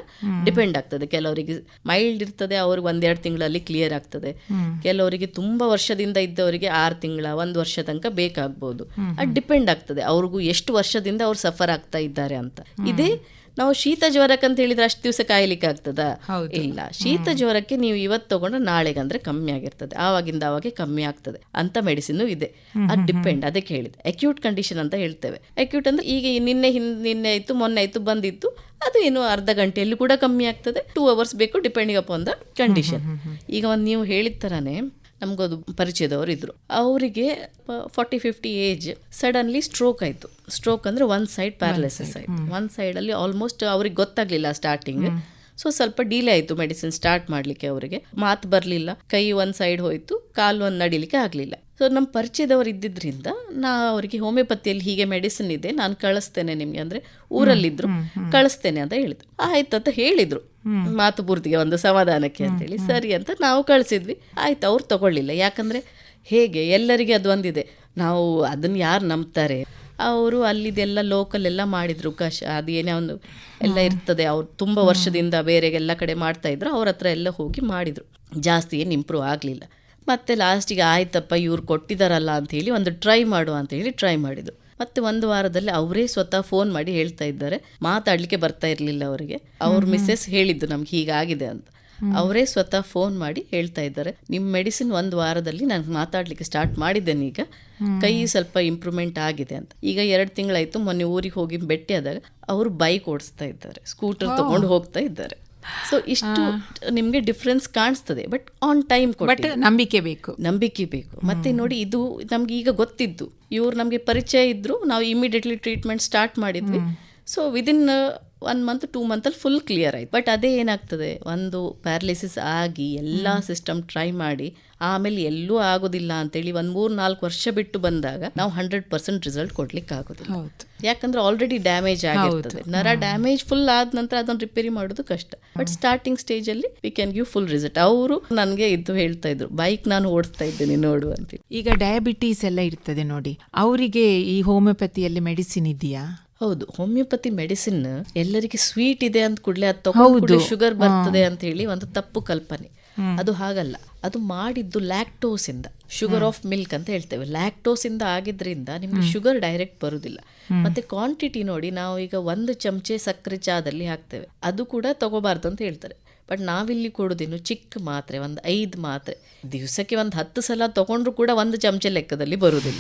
C: ಡಿಪೆಂಡ್ ಆಗ್ತದೆ. ಕೆಲವರಿಗೆ ಮೈಲ್ಡ್ ಇರ್ತದೆ ಅವ್ರಿಗೆ ಒಂದೆರಡು ತಿಂಗಳಲ್ಲಿ ಕ್ಲಿಯರ್ ಆಗ್ತದೆ. ಕೆಲವರಿಗೆ ತುಂಬಾ ವರ್ಷದಿಂದ ಇದ್ದವರಿಗೆ ಆರು ತಿಂಗಳ ಒಂದು ವರ್ಷ ತನಕ ಬೇಕಾಗ್ಬೋದು. ಅದು ಡಿಪೆಂಡ್ ಆಗ್ತದೆ. ಅವ್ರಿಗೂ ಎಷ್ಟು ವರ್ಷದಿಂದ ಅವ್ರು ಸಫರ್ ಆಗ್ತಾ ಇದ್ದಾರೆ ಅಂತ. ಇದೇ ನಾವು ಶೀತ ಜ್ವರಕ್ಕೆ ಅಂತ ಹೇಳಿದ್ರೆ ಅಷ್ಟು ದಿವಸ ಕಾಯ್ಲಿಕ್ಕೆ ಆಗ್ತದ? ಇಲ್ಲ. ಶೀತ ಜ್ವರಕ್ಕೆ ನೀವು ಇವತ್ತು ತಗೊಂಡ್ರೆ ನಾಳೆಗೆ ಅಂದ್ರೆ ಕಮ್ಮಿ ಆಗಿರ್ತದೆ. ಆವಾಗಿಂದ ಆವಾಗ ಕಮ್ಮಿ ಆಗ್ತದೆ ಅಂತ ಮೆಡಿಸಿನ್ ಇದೆ. ಅದು ಡಿಪೆಂಡ್ ಅದಕ್ಕೆ ಹೇಳಿದೆ ಅಕ್ಯೂಟ್ ಕಂಡೀಷನ್ ಅಂತ ಹೇಳ್ತೇವೆ. ಅಕ್ಯೂಟ್ ಅಂದ್ರೆ ಈಗ ನಿನ್ನೆ ಹಿಂದ್ ನಿನ್ನೆ ಇತ್ತು ಮೊನ್ನೆ ಇತ್ತು ಬಂದಿತ್ತು. ಅದು ಏನು ಅರ್ಧ ಗಂಟೆಯಲ್ಲಿ ಕೂಡ ಕಮ್ಮಿ ಆಗ್ತದೆ. ಟೂ ಅವರ್ಸ್ ಬೇಕು ಡಿಪೆಂಡಿಂಗ್ ಅಪಾನ್ ದ ಕಂಡೀಷನ್ ಈಗ ಒಂದು ನೀವು ಹೇಳಿದ ಥರನೇ ನಮಗದು ಪರಿಚಯದವರು ಇದ್ರು. ಅವರಿಗೆ forty fifty age suddenly stroke ಆಯಿತು. ಸ್ಟ್ರೋಕ್ ಅಂದರೆ ಒನ್ ಸೈಡ್ ಪ್ಯಾರಲೈಸಸ್ ಆಯಿತು. ಒನ್ ಸೈಡಲ್ಲಿ ಆಲ್ಮೋಸ್ಟ್ ಅವ್ರಿಗೆ ಗೊತ್ತಾಗಲಿಲ್ಲ ಸ್ಟಾರ್ಟಿಂಗ್ ಸೊ ಸ್ವಲ್ಪ ಡಿಲೇ ಆಯಿತು ಮೆಡಿಸಿನ್ ಸ್ಟಾರ್ಟ್ ಮಾಡಲಿಕ್ಕೆ ಅವರಿಗೆ. ಮಾತು ಬರಲಿಲ್ಲ. ಕೈ ಒಂದು ಸೈಡ್ ಹೋಯಿತು. ಕಾಲು ಒಂದು ನಡಿಲಿಕ್ಕೆ ಆಗಲಿಲ್ಲ. ಸೊ ನಮ್ಮ ಪರಿಚಯದವರು ಇದ್ದಿದ್ರಿಂದ ನಾ ಅವರಿಗೆ ಹೋಮಿಯೋಪತಿಯಲ್ಲಿ ಹೀಗೆ ಮೆಡಿಸಿನ್ ಇದೆ ನಾನು ಕಳಿಸ್ತೇನೆ ನಿಮಗೆ. ಅಂದರೆ ಊರಲ್ಲಿದ್ದರು ಕಳಿಸ್ತೇನೆ ಅಂತ ಹೇಳಿದ್ರು. ಆಯ್ತು ಅಂತ ಹೇಳಿದರು. ಮಾತು ಪೂರ್ತಿಗೆ ಒಂದು ಸಮಾಧಾನಕ್ಕೆ ಅಂತೇಳಿ. ಸರಿ ಅಂತ ನಾವು ಕಳಿಸಿದ್ವಿ. ಆಯ್ತು ಅವ್ರು ತಗೊಳ್ಳಿಲ್ಲ. ಯಾಕಂದರೆ ಹೇಗೆ ಎಲ್ಲರಿಗೆ ಅದು ಒಂದಿದೆ. ನಾವು ಅದನ್ನು ಯಾರು ನಂಬ್ತಾರೆ? ಅವರು ಅಲ್ಲಿದೆಲ್ಲ ಲೋಕಲ್ ಎಲ್ಲ ಮಾಡಿದ್ರು. ಕಷ ಅದು ಏನೇ ಒಂದು ಎಲ್ಲ ಇರ್ತದೆ. ಅವ್ರು ತುಂಬ ವರ್ಷದಿಂದ ಬೇರೆ ಎಲ್ಲ ಕಡೆ ಮಾಡ್ತಾ ಇದ್ರು. ಅವ್ರ ಹತ್ರ ಎಲ್ಲ ಹೋಗಿ ಮಾಡಿದರು. ಜಾಸ್ತಿ ಏನು ಇಂಪ್ರೂವ್ ಆಗಲಿಲ್ಲ. ಮತ್ತೆ ಲಾಸ್ಟಿಗೆ ಆಯ್ತಪ್ಪ ಇವ್ರು ಅಂತ ಹೇಳಿ ಒಂದು ಟ್ರೈ ಮಾಡು ಅಂತ ಹೇಳಿ ಟ್ರೈ ಮಾಡಿದ್ರು ಮತ್ತೆ ಒಂದು ವಾರದಲ್ಲಿ ಅವರೇ ಸ್ವತಃ ಫೋನ್ ಮಾಡಿ ಹೇಳ್ತಾ ಇದ್ದಾರೆ. ಮಾತಾಡ್ಲಿಕ್ಕೆ ಬರ್ತಾ ಇರಲಿಲ್ಲ ಅವರಿಗೆ. ಅವ್ರ ಮಿಸ್ಸೆಸ್ ಹೇಳಿದ್ದು ನಮ್ಗೆ ಹೀಗಾಗಿದೆ ಅಂತ. ಅವರೇ ಸ್ವತಃ ಫೋನ್ ಮಾಡಿ ಹೇಳ್ತಾ ಇದ್ದಾರೆ. ನಿಮ್ಮ ಮೆಡಿಸಿನ್ ಒಂದು ವಾರದಲ್ಲಿ ನಾನು ಮಾತಾಡ್ಲಿಕ್ಕೆ ಸ್ಟಾರ್ಟ್ ಮಾಡಿದ್ದೇನೆ ಈಗ. ಕೈ ಸ್ವಲ್ಪ ಇಂಪ್ರೂವ್ಮೆಂಟ್ ಆಗಿದೆ ಅಂತ. ಈಗ ಎರಡು ತಿಂಗಳಾಯ್ತು ಮೊನ್ನೆ ಊರಿಗೆ ಹೋಗಿ ಭೇಟಿಯಾದಾಗ ಅವರು ಬೈಕ್ ಓಡಿಸ್ತಾ ಇದ್ದಾರೆ. ಸ್ಕೂಟರ್ ತಗೊಂಡು ಹೋಗ್ತಾ ಇದ್ದಾರೆ. ಸೊ ಇಷ್ಟು ನಿಮಗೆ ಡಿಫ್ರೆನ್ಸ್ ಕಾಣಿಸ್ತದೆ. ಬಟ್ ಆನ್ ಟೈಮ್
A: ಬಟ್ ನಂಬಿಕೆ ಬೇಕು.
C: ನಂಬಿಕೆ ಬೇಕು. ಮತ್ತೆ ನೋಡಿ ಇದು ನಮ್ಗೆ ಈಗ ಗೊತ್ತಿದ್ದು. ಇವ್ರು ನಮಗೆ ಪರಿಚಯ ಇದ್ರು. ನಾವು ಇಮಿಡಿಯೇಟ್ಲಿ ಟ್ರೀಟ್ಮೆಂಟ್ ಸ್ಟಾರ್ಟ್ ಮಾಡಿದ್ವಿ. So within one month two ಮಂತಲ್ಲಿ full clear ಆಯ್ತು. ಬಟ್ ಅದೇ ಏನಾಗ್ತದೆ? ಒಂದು ಪ್ಯಾರಲಿಸಿಸ್ ಆಗಿ ಎಲ್ಲ ಸಿಸ್ಟಮ್ ಟ್ರೈ ಮಾಡಿ ಆಮೇಲೆ ಎಲ್ಲೂ ಆಗೋದಿಲ್ಲ ಅಂತೇಳಿ ಒಂದು ಮೂರು ನಾಲ್ಕು ವರ್ಷ ಬಿಟ್ಟು ಬಂದಾಗ ನಾವು ಹಂಡ್ರೆಡ್ ಪರ್ಸೆಂಟ್ ರಿಸಲ್ಟ್ ಕೊಡ್ಲಿಕ್ಕೆ ಆಗೋದಿಲ್ಲ. ಯಾಕಂದ್ರೆ ಆಲ್ರೆಡಿ ಡ್ಯಾಮೇಜ್ ಆಗಿರ್ತದೆ. ನರ ಡ್ಯಾಮೇಜ್ ಫುಲ್ ಆದ ನಂತರ ಅದನ್ನು ರಿಪೇರಿ ಮಾಡೋದು ಕಷ್ಟ. ಬಟ್ ಸ್ಟಾರ್ಟಿಂಗ್ ಸ್ಟೇಜ್ ಅಲ್ಲಿ we can give full result ಅವರು ನನಗೆ ಇದು ಹೇಳ್ತಾ ಇದ್ರು ಬೈಕ್ ನಾನು ಓಡಿಸ್ತಾ ಇದ್ದೇನೆ ನೋಡು ಅಂತ
A: ಈಗ ಡಯಾಬಿಟೀಸ್ ಎಲ್ಲ ಇರ್ತದೆ ನೋಡಿ. ಅವರಿಗೆ ಈ ಹೋಮಿಯೋಪತಿಯಲ್ಲಿ ಮೆಡಿಸಿನ್ ಇದೆಯಾ?
C: ಹೌದು. ಹೋಮಿಯೋಪತಿ ಮೆಡಿಸಿನ್ ಎಲ್ಲರಿಗೆ ಸ್ವೀಟ್ ಇದೆ ಅಂತ ಕೂಡಲೇ ಅದು ತಗೊಂಡು ಶುಗರ್ ಬರ್ತದೆ ಅಂತ ಹೇಳಿ ಒಂದು ತಪ್ಪು ಕಲ್ಪನೆ. ಅದು ಹಾಗಲ್ಲ. ಅದು ಮಾಡಿದ್ದು ಲ್ಯಾಕ್ಟೋಸ್ ಇಂದ ಶುಗರ್ ಆಫ್ ಮಿಲ್ಕ್ ಅಂತ ಹೇಳ್ತೇವೆ. ಲ್ಯಾಕ್ಟೋಸ್ ಇಂದ ಆಗಿದ್ರಿಂದ ನಿಮ್ಗೆ ಶುಗರ್ ಡೈರೆಕ್ಟ್ ಬರುದಿಲ್ಲ. ಮತ್ತೆ ಕ್ವಾಂಟಿಟಿ ನೋಡಿ ನಾವು ಈಗ ಒಂದು ಚಮಚೆ ಸಕ್ಕರೆ ಚಾದಲ್ಲಿ ಹಾಕ್ತೇವೆ. ಅದು ಕೂಡ ತಗೋಬಾರ್ದು ಅಂತ ಹೇಳ್ತಾರೆ. ಬಟ್ ನಾವಿಲ್ಲಿ ಕೊಡೋದೇನು ಚಿಕ್ಕ ಮಾತ್ರೆ ಒಂದು ಐದು ಮಾತ್ರೆ. ದಿವಸಕ್ಕೆ ಒಂದು ಹತ್ತು ಸಲ ತಗೊಂಡ್ರು ಕೂಡ ಒಂದು ಚಮಚ ಲೆಕ್ಕದಲ್ಲಿ ಬರುವುದಿಲ್ಲ.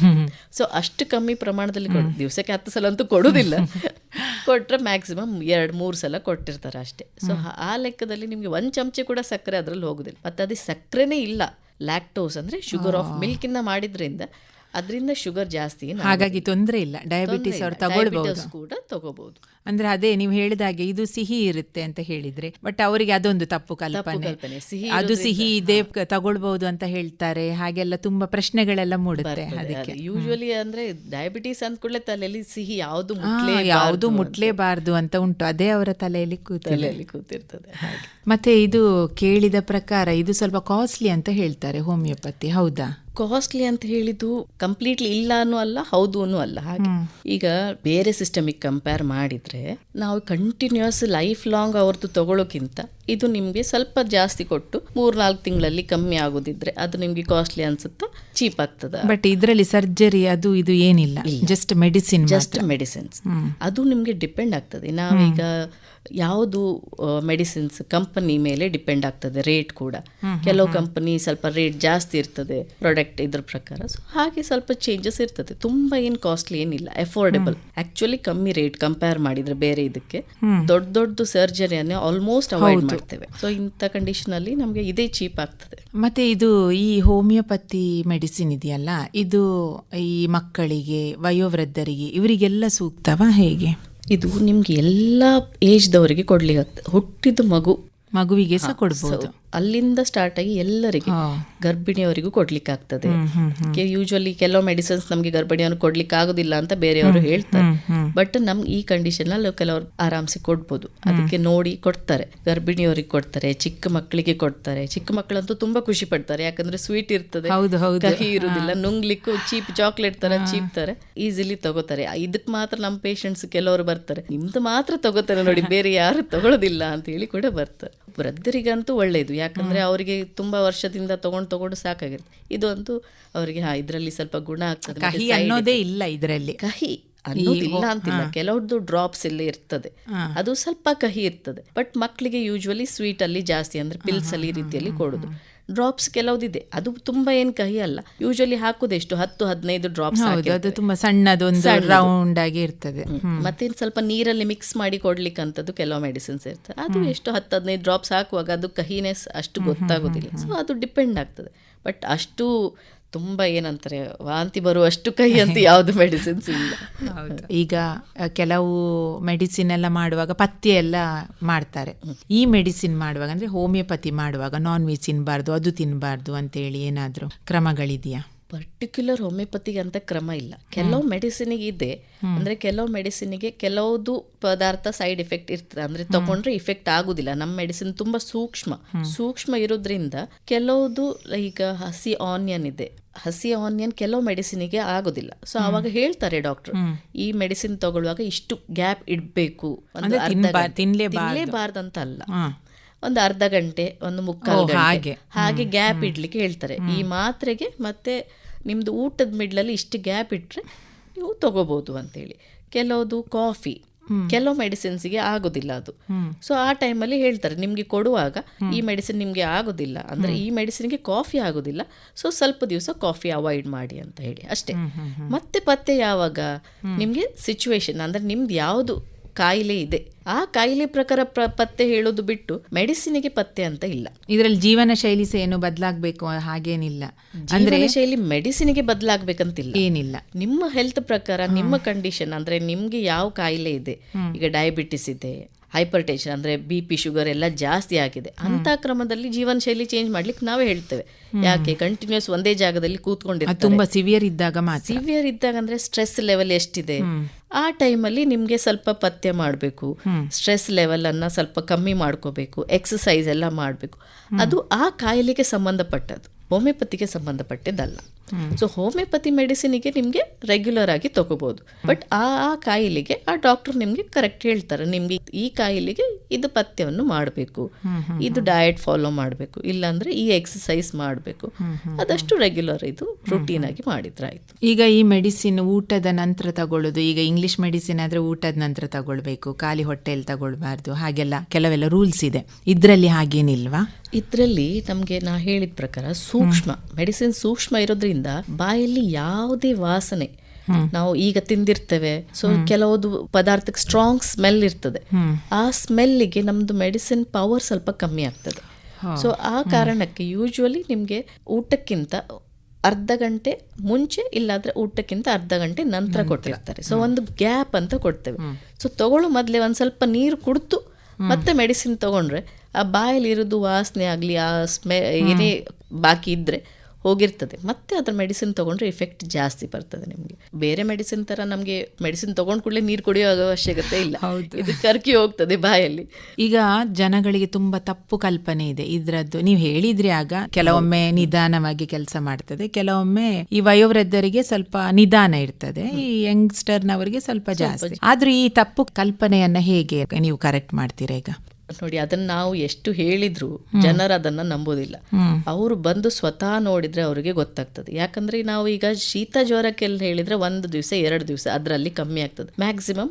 C: ಸೊ ಅಷ್ಟು ಕಮ್ಮಿ ಪ್ರಮಾಣದಲ್ಲಿ ಕೊಡು. ದಿವಸಕ್ಕೆ ಹತ್ತು ಸಲ ಅಂತೂ ಕೊಡೋದಿಲ್ಲ ಕೊಟ್ಟರೆ ಮ್ಯಾಕ್ಸಿಮಮ್ ಎರಡು ಮೂರು ಸಲ ಕೊಟ್ಟಿರ್ತಾರೆ ಅಷ್ಟೇ. ಸೊ ಆ ಲೆಕ್ಕದಲ್ಲಿ ನಿಮಗೆ ಒಂದು ಚಮಚೆ ಕೂಡ ಸಕ್ಕರೆ ಅದರಲ್ಲಿ ಹೋಗೋದಿಲ್ಲ. ಮತ್ತು ಅದು ಸಕ್ಕರೆನೇ ಇಲ್ಲ. ಲ್ಯಾಕ್ಟೋಸ್ ಅಂದರೆ ಶುಗರ್ ಆಫ್ ಮಿಲ್ಕಿಂದ ಮಾಡಿದ್ರಿಂದ ಅದರಿಂದ ಶುಗರ್ ಜಾಸ್ತಿ
A: ಹಾಗಾಗಿ ತೊಂದರೆ ಇಲ್ಲ. ಡಯಾಬಿಟಿಸ್ ಅವ್ರು ತಗೊಳ್ಬಹುದು.
C: ಕೂಡ ತಗೋಬಹುದು.
A: ಅಂದ್ರೆ ಅದೇ ನೀವು ಹೇಳಿದಾಗೆ ಇದು ಸಿಹಿ ಇರುತ್ತೆ ಅಂತ ಹೇಳಿದ್ರೆ ಬಟ್ ಅವರಿಗೆ ಅದೊಂದು ತಪ್ಪು ಕಲ್ಪನೆ. ಅದು ಸಿಹಿ ಇದೆ ತಗೊಳ್ಬಹುದು ಅಂತ ಹೇಳ್ತಾರೆ. ಹಾಗೆಲ್ಲ ತುಂಬಾ ಪ್ರಶ್ನೆಗಳೆಲ್ಲ ಮೂಡುತ್ತೆ ಅದಕ್ಕೆ.
C: ಯೂಶುವಲಿ ಅಂದ್ರೆ ಡಯಾಬಿಟಿಸ್ ಅಂತ ಕೂಡಲೇ ತಲೆಯಲ್ಲಿ ಸಿಹಿ ಯಾವುದು
A: ಯಾವುದು ಮುಟ್ಲೇಬಾರ್ದು ಅಂತ ಉಂಟು. ಅದೇ ಅವರ ತಲೆಯಲ್ಲಿ
C: ತಲೆಯಲ್ಲಿ ಕೂತಿರ್ತದೆ.
A: ಮತ್ತೆ ಇದು ಕೇಳಿದ ಪ್ರಕಾರ ಇದು ಸ್ವಲ್ಪ ಕಾಸ್ಟ್ಲಿ ಅಂತ ಹೇಳ್ತಾರೆ ಹೋಮಿಯೋಪತಿ. ಹೌದಾ?
C: ಕಾಸ್ಟ್ಲಿ ಅಂತ ಹೇಳಿದ್ದು ಕಂಪ್ಲೀಟ್ಲಿ ಇಲ್ಲ ಅನ್ನೂ ಅಲ್ಲ ಹೌದು ಅನ್ನೂ ಅಲ್ಲ. ಹಾಗೆ. ಈಗ ಬೇರೆ ಸಿಸ್ಟಮಿಗೆ ಕಂಪೇರ್ ಮಾಡಿದ್ರೆ ನಾವು ಕಂಟಿನ್ಯೂಸ್ ಲೈಫ್ ಲಾಂಗ್ ಅವ್ರದ್ದು ತಗೊಳ್ಳೋಕ್ಕಿಂತ ಇದು ನಿಮಗೆ ಸ್ವಲ್ಪ ಜಾಸ್ತಿ ಕೊಟ್ಟು ಮೂರ್ನಾಲ್ಕು ತಿಂಗಳಲ್ಲಿ ಕಮ್ಮಿ ಆಗೋದಿದ್ರೆ ಅದು ನಿಮಗೆ ಕಾಸ್ಟ್ಲಿ ಅನ್ಸುತ್ತಾ ಚೀಪ್ ಆಗ್ತದೆ.
A: ಬಟ್ ಇದರಲ್ಲಿ ಸರ್ಜರಿ ಅದು ಇದು ಏನಿಲ್ಲ ಜಸ್ಟ್ ಮೆಡಿಸಿನ್
C: ಜಸ್ಟ್ ಮೆಡಿಸಿನ್ಸ್ ಅದು ನಿಮಗೆ ಡಿಪೆಂಡ್ ಆಗ್ತದೆ. ನಾವೀಗ ಯಾವುದು ಮೆಡಿಸಿನ್ಸ್ ಕಂಪನಿ ಮೇಲೆ ಡಿಪೆಂಡ್ ಆಗ್ತದೆ ರೇಟ್ ಕೂಡ. ಕೆಲವು ಕಂಪನಿ ಸ್ವಲ್ಪ ರೇಟ್ ಜಾಸ್ತಿ ಇರ್ತದೆ ಪ್ರಾಡಕ್ಟ್ ಇದ್ರ ಪ್ರಕಾರ. ಸೊ ಹಾಗೆ ಸ್ವಲ್ಪ ಚೇಂಜಸ್ ಇರ್ತದೆ. ತುಂಬಾ ಏನು ಕಾಸ್ಟ್ಲಿ ಏನಿಲ್ಲ. ಅಫೋರ್ಡೆಬಲ್ ಆಕ್ಚುಲಿ ಕಮ್ಮಿ ರೇಟ್ ಕಂಪೇರ್ ಮಾಡಿದ್ರೆ ಬೇರೆ ಇದಕ್ಕೆ. ದೊಡ್ಡ ದೊಡ್ಡ ಸರ್ಜರಿಯನ್ನು ಆಲ್ಮೋಸ್ಟ್ ಅವಾಯ್ಡ್ ಮಾಡ್ತೇವೆ. ಸೊ ಇಂಥ ಕಂಡೀಷನ್ ಅಲ್ಲಿ ನಮಗೆ ಇದೇ ಚೀಪ್ ಆಗ್ತದೆ.
A: ಮತ್ತೆ ಇದು ಈ ಹೋಮಿಯೋಪತಿ ಮೆಡಿಸಿನ್ ಇದೆಯಲ್ಲ ಇದು ಈ ಮಕ್ಕಳಿಗೆ ವಯೋವೃದ್ಧರಿಗೆ ಇವರಿಗೆಲ್ಲ ಸೂಕ್ತವಾ ಹೇಗೆ?
C: ಇದು ನಿಮ್ಗೆ ಎಲ್ಲ ಏಜ್ದವರಿಗೆ ಕೊಡ್ಲಿಕ್ಕೆ ಹುಟ್ಟಿದ ಮಗು.
A: ಮಗುವಿಗೆ ಸಹ ಕೊಡ್ಬೋದು.
C: ಅಲ್ಲಿಂದ ಸ್ಟಾರ್ಟ್ ಆಗಿ ಎಲ್ಲರಿಗೆ ಗರ್ಭಿಣಿಯವರಿಗೂ ಕೊಡ್ಲಿಕ್ಕೆ ಆಗ್ತದೆ. ಯೂಶುವಲಿ ಕೆಲವು ಮೆಡಿಸಿನ್ಸ್ ನಮಗೆ ಗರ್ಭಿಣಿಯವ್ರು ಕೊಡ್ಲಿಕ್ಕೆ ಆಗುದಿಲ್ಲ ಅಂತ ಬೇರೆಯವರು ಹೇಳ್ತಾರೆ. ಬಟ್ ನಮ್ ಈ ಕಂಡೀಷನ್ ಅಲ್ಲಿ ಕೆಲವರು ಆರಾಮ್ಸಿ ಕೊಡ್ಬೋದು. ಅದಕ್ಕೆ ನೋಡಿ ಕೊಡ್ತಾರೆ. ಗರ್ಭಿಣಿಯವರಿಗೆ ಕೊಡ್ತಾರೆ ಚಿಕ್ಕ ಮಕ್ಕಳಿಗೆ ಕೊಡ್ತಾರೆ. ಚಿಕ್ಕ ಮಕ್ಕಳಂತೂ ತುಂಬಾ ಖುಷಿ ಪಡ್ತಾರೆ. ಯಾಕಂದ್ರೆ ಸ್ವೀಟ್ ಇರ್ತದೆ. ಕಹಿ ಇರುದಿಲ್ಲ ನುಂಗ್ಲಿಕ್ಕೂ ಚೀಪ್ ಚಾಕ್ಲೇಟ್ ತರ ಚೀಪ್ ತರ ಈಸಿಲಿ ತಗೋತಾರೆ. ಇದಕ್ಕೆ ಮಾತ್ರ ನಮ್ಮ ಪೇಷಂಟ್ಸ್ ಕೆಲವರು ಬರ್ತಾರೆ. ನಿಮ್ದು ಮಾತ್ರ ತಗೋತಾರೆ ನೋಡಿ ಬೇರೆ ಯಾರು ತಗೊಳ್ಳೋದಿಲ್ಲ ಅಂತ ಹೇಳಿ ಕೂಡ ಬರ್ತಾರೆ. ವೃದ್ಧರಿಗಂತೂ ಒಳ್ಳೇದು. ಯಾಕಂದ್ರೆ ಅವರಿಗೆ ತುಂಬಾ ವರ್ಷದಿಂದ ತಗೊಂಡು ತಗೊಂಡು ಸಾಕಾಗಿರುತ್ತೆ. ಇದಂತೂ ಅವರಿಗೆ ಹಾ ಇದರಲ್ಲಿ ಸ್ವಲ್ಪ ಗುಣ ಆಗ್ತದೆ.
A: ಕಹಿ ಅನ್ನೋದೇ ಇಲ್ಲ ಇದರಲ್ಲಿ.
C: ಕಹಿ ಅನ್ನೋದಿಲ್ಲ ಅಂತಿಲ್ಲ. ಕೆಲವ್ರದ್ದು ಡ್ರಾಪ್ಸ್ ಎಲ್ಲ ಇರ್ತದೆ. ಅದು ಸ್ವಲ್ಪ ಕಹಿ ಇರ್ತದೆ. ಬಟ್ ಮಕ್ಕಳಿಗೆ ಯೂಶ್ವಲಿ ಸ್ವೀಟ್ ಅಲ್ಲಿ ಜಾಸ್ತಿ ಅಂದ್ರೆ ಪಿಲ್ಸ್ ಅಲ್ಲಿ ಈ ರೀತಿಯಲ್ಲಿ ಕೊಡುದು. ಡ್ರಾಪ್ಸ್ ಕೆಲವ್ದಿದೆ. ಅದು ತುಂಬಾ ಏನ್ ಕಹಿ ಅಲ್ಲ ಯೂಶುವಲಿ ಹಾಕುದೆಷ್ಟು ಹತ್ತು ಹದಿನೈದು ಡ್ರಾಪ್ಸ್
A: ಅದು ತುಂಬಾ ಸಣ್ಣದೊಂದು ರೌಂಡ್ ಆಗಿ ಇರ್ತದೆ.
C: ಮತ್ತೆ ಸ್ವಲ್ಪ ನೀರಲ್ಲಿ ಮಿಕ್ಸ್ ಮಾಡಿ ಕೊಡ್ಲಿಕ್ಕಂಥದ್ದು ಕೆಲವು ಮೆಡಿಸಿನ್ಸ್ ಇರ್ತದೆ. ಅದು ಎಷ್ಟು? ಹತ್ತು ಹದಿನೈದು ಡ್ರಾಪ್ಸ್ ಹಾಕುವಾಗ ಅದು ಕಹಿನೆಸ್ ಅಷ್ಟು ಗೊತ್ತಾಗೋದಿಲ್ಲ. ಸೊ ಅದು ಡಿಪೆಂಡ್ ಆಗ್ತದೆ. ಬಟ್ ಅಷ್ಟು ತುಂಬಾ ಏನಂತಾರೆ ವಾಂತಿ ಬರುವಷ್ಟು ಕೈ ಅಂತ ಯಾವುದು ಮೆಡಿಸಿನ್ಸ್ ಇಲ್ಲ.
A: ಈಗ ಕೆಲವು ಮೆಡಿಸಿನ್ ಎಲ್ಲ ಮಾಡುವಾಗ ಪಥ್ಯ ಎಲ್ಲ ಮಾಡ್ತಾರೆ. ಈ ಮೆಡಿಸಿನ್ ಮಾಡುವಾಗ ಅಂದ್ರೆ ಹೋಮಿಯೋಪತಿ ಮಾಡುವಾಗ ನಾನ್ ವೆಜ್ ತಿನ್ಬಾರ್ದು ಅದು ತಿನ್ಬಾರ್ದು ಅಂತೇಳಿ ಏನಾದ್ರು ಕ್ರಮಗಳಿದೆಯಾ?
C: ಪರ್ಟಿಕ್ಯುಲರ್ ಹೋಮಿಯೋಪತಿಗೆ ಅಂತ ಕ್ರಮ ಇಲ್ಲ. ಕೆಲವು ಮೆಡಿಸಿನಿಗೆ ಇದೆ. ಅಂದ್ರೆ ಕೆಲವು ಮೆಡಿಸಿನಿಗೆ ಕೆಲವುದು ಪದಾರ್ಥ ಸೈಡ್ ಎಫೆಕ್ಟ್ ಇರ್ತದೆ. ಅಂದ್ರೆ ತಗೊಂಡ್ರೆ ಇಫೆಕ್ಟ್ ಆಗುದಿಲ್ಲ. ನಮ್ಮ ಮೆಡಿಸಿನ್ ತುಂಬಾ ಸೂಕ್ಷ್ಮ. ಸೂಕ್ಷ್ಮ ಇರೋದ್ರಿಂದ ಕೆಲವುದು ಈಗ ಹಸಿ ಆನಿಯನ್ ಇದೆ. ಹಸಿ ಆನಿಯನ್ ಕೆಲವು ಮೆಡಿಸಿನಿಗೆ ಆಗೋದಿಲ್ಲ. ಸೊ ಅವಾಗ ಹೇಳ್ತಾರೆ ಡಾಕ್ಟರ್ ಈ ಮೆಡಿಸಿನ್ ತಗೊಳ್ಳುವಾಗ ಇಷ್ಟು ಗ್ಯಾಪ್ ಇಡಬೇಕು. ಒಂದು. ತಿನ್ಲೇಬಾರ್ದಂತ ಅಲ್ಲ ಒಂದು ಅರ್ಧ ಗಂಟೆ ಒಂದು ಮುಕ್ಕಾಲು ಗಂಟೆ.
A: ಹಾಗೆ.
C: ಹಾಗೆ ಗ್ಯಾಪ್ ಇಡ್ಲಿಕ್ಕೆ ಹೇಳ್ತಾರೆ. ಈ ಮಾತ್ರೆಗೆ ಮತ್ತೆ ನಿಮ್ದು ಊಟದ ಮಿಡ್ಲಲ್ಲಿ ಇಷ್ಟು ಗ್ಯಾಪ್ ಇಟ್ಟರೆ ನೀವು ತಗೋಬಹುದು ಅಂತೇಳಿ. ಕೆಲವುದು ಕಾಫಿ. ಕೆಲವು ಮೆಡಿಸಿನ್ಸ್ಗೆ ಆಗೋದಿಲ್ಲ ಅದು. ಸೊ ಆ ಟೈಮಲ್ಲಿ ಹೇಳ್ತಾರೆ ನಿಮ್ಗೆ ಕೊಡುವಾಗ ಈ ಮೆಡಿಸಿನ್ ನಿಮ್ಗೆ ಆಗೋದಿಲ್ಲ. ಅಂದ್ರೆ ಈ ಮೆಡಿಸಿನ್ಗೆ ಕಾಫಿ ಆಗೋದಿಲ್ಲ. ಸೊ ಸ್ವಲ್ಪ ದಿವಸ ಕಾಫಿ ಅವಾಯ್ಡ್ ಮಾಡಿ ಅಂತ ಹೇಳಿ ಅಷ್ಟೇ. ಮತ್ತೆ ಪತ್ತೆ ಯಾವಾಗ? ನಿಮ್ಗೆ ಸಿಚುವೇಶನ್ ಅಂದ್ರೆ ನಿಮ್ದು ಯಾವುದು ಕಾಯಿಲೆ ಇದೆ. ಆ ಕಾಯಿಲೆ ಪ್ರಕಾರ ಪ್ರ- ಪತ್ತೆ ಹೇಳೋದು ಬಿಟ್ಟು ಮೆಡಿಸಿನಿಗೆ ಪತ್ತೆ ಅಂತ ಇಲ್ಲ.
A: ಇದರಲ್ಲಿ ಜೀವನ ಶೈಲಿ ಸಹ ಏನು ಬದಲಾಗಬೇಕು ಹಾಗೇನಿಲ್ಲ. ಅಂದ್ರೆ
C: ಶೈಲಿ ಮೆಡಿಸಿನಿಗೆ ಬದಲಾಗಬೇಕಂತಿಲ್ಲ.
A: ಏನಿಲ್ಲ.
C: ನಿಮ್ಮ ಹೆಲ್ತ್ ಪ್ರಕಾರ ನಿಮ್ಮ ಕಂಡೀಷನ್ ಅಂದ್ರೆ ನಿಮ್ಗೆ ಯಾವ ಕಾಯಿಲೆ ಇದೆ ಈಗ ಡಯಾಬಿಟಿಸ್ ಇದೆ ಹೈಪರ್ ಟೆನ್ಷನ್ ಅಂದ್ರೆ ಬಿ ಪಿ ಶುಗರ್ ಎಲ್ಲ ಜಾಸ್ತಿ ಆಗಿದೆ. ಅಂತ ಕ್ರಮದಲ್ಲಿ ಜೀವನ ಶೈಲಿ ಚೇಂಜ್ ಮಾಡ್ಲಿಕ್ಕೆ ನಾವೇ ಹೇಳ್ತೇವೆ. ಯಾಕೆ? ಕಂಟಿನ್ಯೂಸ್ ಒಂದೇ ಜಾಗದಲ್ಲಿ ಕೂತ್ಕೊಂಡಿರ್ತಾರೆ.
A: ತುಂಬಾ ಸಿವಿಯರ್ ಇದ್ದಾಗ ಮಾತ್ರ.
C: ಸಿವಿಯರ್ ಇದ್ದಾಗ ಅಂದ್ರೆ ಸ್ಟ್ರೆಸ್ ಲೆವೆಲ್ ಎಷ್ಟಿದೆ? ಆ ಟೈಮಲ್ಲಿ ನಿಮಗೆ ಸ್ವಲ್ಪ ಪಥ್ಯ ಮಾಡಬೇಕು. ಸ್ಟ್ರೆಸ್ ಲೆವೆಲ್ ಅನ್ನ ಸ್ವಲ್ಪ ಕಮ್ಮಿ ಮಾಡ್ಕೋಬೇಕು. ಎಕ್ಸಸೈಸ್ ಎಲ್ಲ ಮಾಡಬೇಕು. ಅದು ಆ ಕಾಯಿಲೆಗೆ ಸಂಬಂಧಪಟ್ಟದ್ದು. ಹೋಮಿಯೋಪತಿಗೆ ಸಂಬಂಧಪಟ್ಟಿದ್ದಲ್ಲ. ಸೊ ಹೋಮಿಯೋಪತಿ ಮೆಡಿಸಿನಿಗೆ ನಿಮಗೆ ರೆಗ್ಯುಲರ್ ಆಗಿ ತಗೋಬಹುದು ಬಟ್ ಆ ಆ ಕಾಯಿಲೆಗೆ ಆ ಡಾಕ್ಟರ್ ನಿಮ್ಗೆ ಕರೆಕ್ಟ್ ಹೇಳ್ತಾರೆ. ನಿಮ್ಗೆ ಈ ಕಾಯಿಲೆಗೆ ಇದು ಪಥ್ಯವನ್ನು ಮಾಡಬೇಕು. ಇದು ಡಯಟ್ ಫಾಲೋ ಮಾಡಬೇಕು. ಇಲ್ಲಾಂದ್ರೆ ಈ ಎಕ್ಸಸೈಸ್ ಮಾಡಬೇಕು. ಅದಷ್ಟು ರೆಗ್ಯುಲರ್ ಇದು ರುಟೀನ್ ಆಗಿ ಮಾಡಿದ್ರೆ ಆಯ್ತು
A: ಈಗ ಈ ಮೆಡಿಸಿನ್ ಊಟದ ನಂತರ ತಗೊಳ್ಳೋದು ಈಗ ಇಂಗ್ಲಿಷ್ ಮೆಡಿಸಿನ್ ಆದ್ರೆ ಊಟದ ನಂತರ ತಗೊಳ್ಬೇಕು. ಖಾಲಿ ಹೊಟ್ಟೆಯಲ್ಲಿ ತಗೊಳ್ಬಾರ್ದು. ಹಾಗೆಲ್ಲ ಕೆಲವೆಲ್ಲ ರೂಲ್ಸ್ ಇದೆ. ಇದರಲ್ಲಿ ಹಾಗೇನಿಲ್ವಾ?
C: ಇದರಲ್ಲಿ ನಮಗೆ ನಾ ಹೇಳಿದ ಪ್ರಕಾರ ಸೂಕ್ಷ್ಮ ಮೆಡಿಸಿನ್ ಸೂಕ್ಷ್ಮ ಇರೋದ್ರಿಂದ ಬಾಯಲ್ಲಿ ಯಾವುದೇ ವಾಸನೆ ನಾವು ಈಗ ತಿಂದಿರ್ತೇವೆ. ಸೊ ಕೆಲವೊಂದು ಪದಾರ್ಥಕ್ಕೆ ಸ್ಟ್ರಾಂಗ್ ಸ್ಮೆಲ್ ಇರ್ತದೆ. ಆ ಸ್ಮೆಲ್ಲಿಗೆ ನಮ್ದು ಮೆಡಿಸಿನ್ ಪವರ್ ಸ್ವಲ್ಪ ಕಮ್ಮಿ ಆಗ್ತದೆ. ಸೊ ಆ ಕಾರಣಕ್ಕೆ ಯೂಶುವಲಿ ನಿಮಗೆ ಊಟಕ್ಕಿಂತ ಅರ್ಧ ಗಂಟೆ ಮುಂಚೆ ಇಲ್ಲಾದ್ರೆ ಊಟಕ್ಕಿಂತ ಅರ್ಧ ಗಂಟೆ ನಂತರ ಕೊಟ್ಟಿರ್ತಾರೆ. ಸೊ ಒಂದು ಗ್ಯಾಪ್ ಅಂತ ಕೊಡ್ತೇವೆ. ಸೊ ತಗೊಳ್ಳೋ ಮೊದಲೇ ಒಂದು ಸ್ವಲ್ಪ ನೀರು ಕುಡ್ತು ಮತ್ತೆ ಮೆಡಿಸಿನ್ ತಗೊಂಡ್ರೆ ಆ ಬಾಯಲ್ಲಿ ಇರೋದು ವಾಸನೆ ಆಗಲಿ ಆ ಸ್ಮೆ ಏನೇ ಬಾಕಿ ಇದ್ರೆ ಹೋಗಿರ್ತದೆ. ಮತ್ತೆ ಅದ್ರ ಮೆಡಿಸಿನ್ ತಗೊಂಡ್ರೆ ಇಫೆಕ್ಟ್ ಜಾಸ್ತಿ ಬರ್ತದೆ ನಿಮಗೆ. ಬೇರೆ ಮೆಡಿಸಿನ್ ತರ ನಮಗೆ ಮೆಡಿಸಿನ್ ತಗೊಂಡ್ ಕೂಡಲೇ ನೀರು ಕುಡಿಯೋ ಅವಶ್ಯಕತೆ ಇಲ್ಲ. ಇದು ಕರ್ಕಿ ಹೋಗ್ತದೆ ಬಾಯಲ್ಲಿ.
A: ಈಗ ಜನಗಳಿಗೆ ತುಂಬಾ ತಪ್ಪು ಕಲ್ಪನೆ ಇದೆ. ಇದ್ರದ್ದು ನೀವು ಹೇಳಿದ್ರೆ ಆಗ ಕೆಲವೊಮ್ಮೆ ನಿಧಾನವಾಗಿ ಕೆಲಸ ಮಾಡ್ತದೆ. ಕೆಲವೊಮ್ಮೆ ಈ ವಯೋವೃದ್ಧರಿಗೆ ಸ್ವಲ್ಪ ನಿಧಾನ ಇರ್ತದೆ. ಈ ಯಂಗ್ಸ್ಟರ್ನವರಿಗೆ ಸ್ವಲ್ಪ ಜಾಸ್ತಿ. ಆದ್ರೂ ಈ ತಪ್ಪು ಕಲ್ಪನೆಯನ್ನ ಹೇಗೆ ನೀವು ಕರೆಕ್ಟ್ ಮಾಡ್ತೀರಾ ಈಗ?
C: ನೋಡಿ ಅದನ್ನ ನಾವು ಎಷ್ಟು ಹೇಳಿದ್ರು ಜನರು ಅದನ್ನ ನಂಬೋದಿಲ್ಲ. ಅವರು ಬಂದು ಸ್ವತಃ ನೋಡಿದ್ರೆ ಅವರಿಗೆ ಗೊತ್ತಾಗ್ತದೆ. ಯಾಕಂದ್ರೆ ನಾವು ಈಗ ಶೀತ ಜ್ವರಕ್ಕೆಲ್ಲ ಹೇಳಿದ್ರೆ ಒಂದು ದಿವಸ ಎರಡು ದಿವಸ ಅದರಲ್ಲಿ ಕಮ್ಮಿ ಆಗ್ತದೆ. ಮ್ಯಾಕ್ಸಿಮಮ್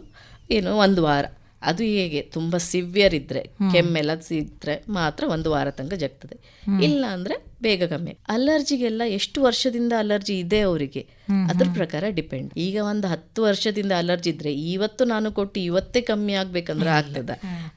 C: ಏನು ಒಂದು ವಾರ. ಅದು ಹೇಗೆ? ತುಂಬಾ ಸಿವಿಯರ್ ಇದ್ರೆ ಕೆಮ್ಮೆಲ್ಲ ಇದ್ರೆ ಮಾತ್ರ ಒಂದು ವಾರ ತನಕ ಜಗ್ತದೆ. ಇಲ್ಲ ಅಂದ್ರೆ ಬೇಗ ಕಮ್ಮಿ. ಅಲರ್ಜಿಗೆಲ್ಲ ಎಷ್ಟು ವರ್ಷದಿಂದ ಅಲರ್ಜಿ ಇದೆ ಅವರಿಗೆ? ಅದ್ರ ಪ್ರಕಾರ ಡಿಪೆಂಡ್. ಈಗ ಒಂದು ಹತ್ತು ವರ್ಷದಿಂದ ಅಲರ್ಜಿ ಇದ್ರೆ ಇವತ್ತು ನಾನು ಕೊಟ್ಟು ಇವತ್ತೇ ಕಮ್ಮಿ ಆಗ್ಬೇಕಂದ್ರೆ ಆಗ್ತದ.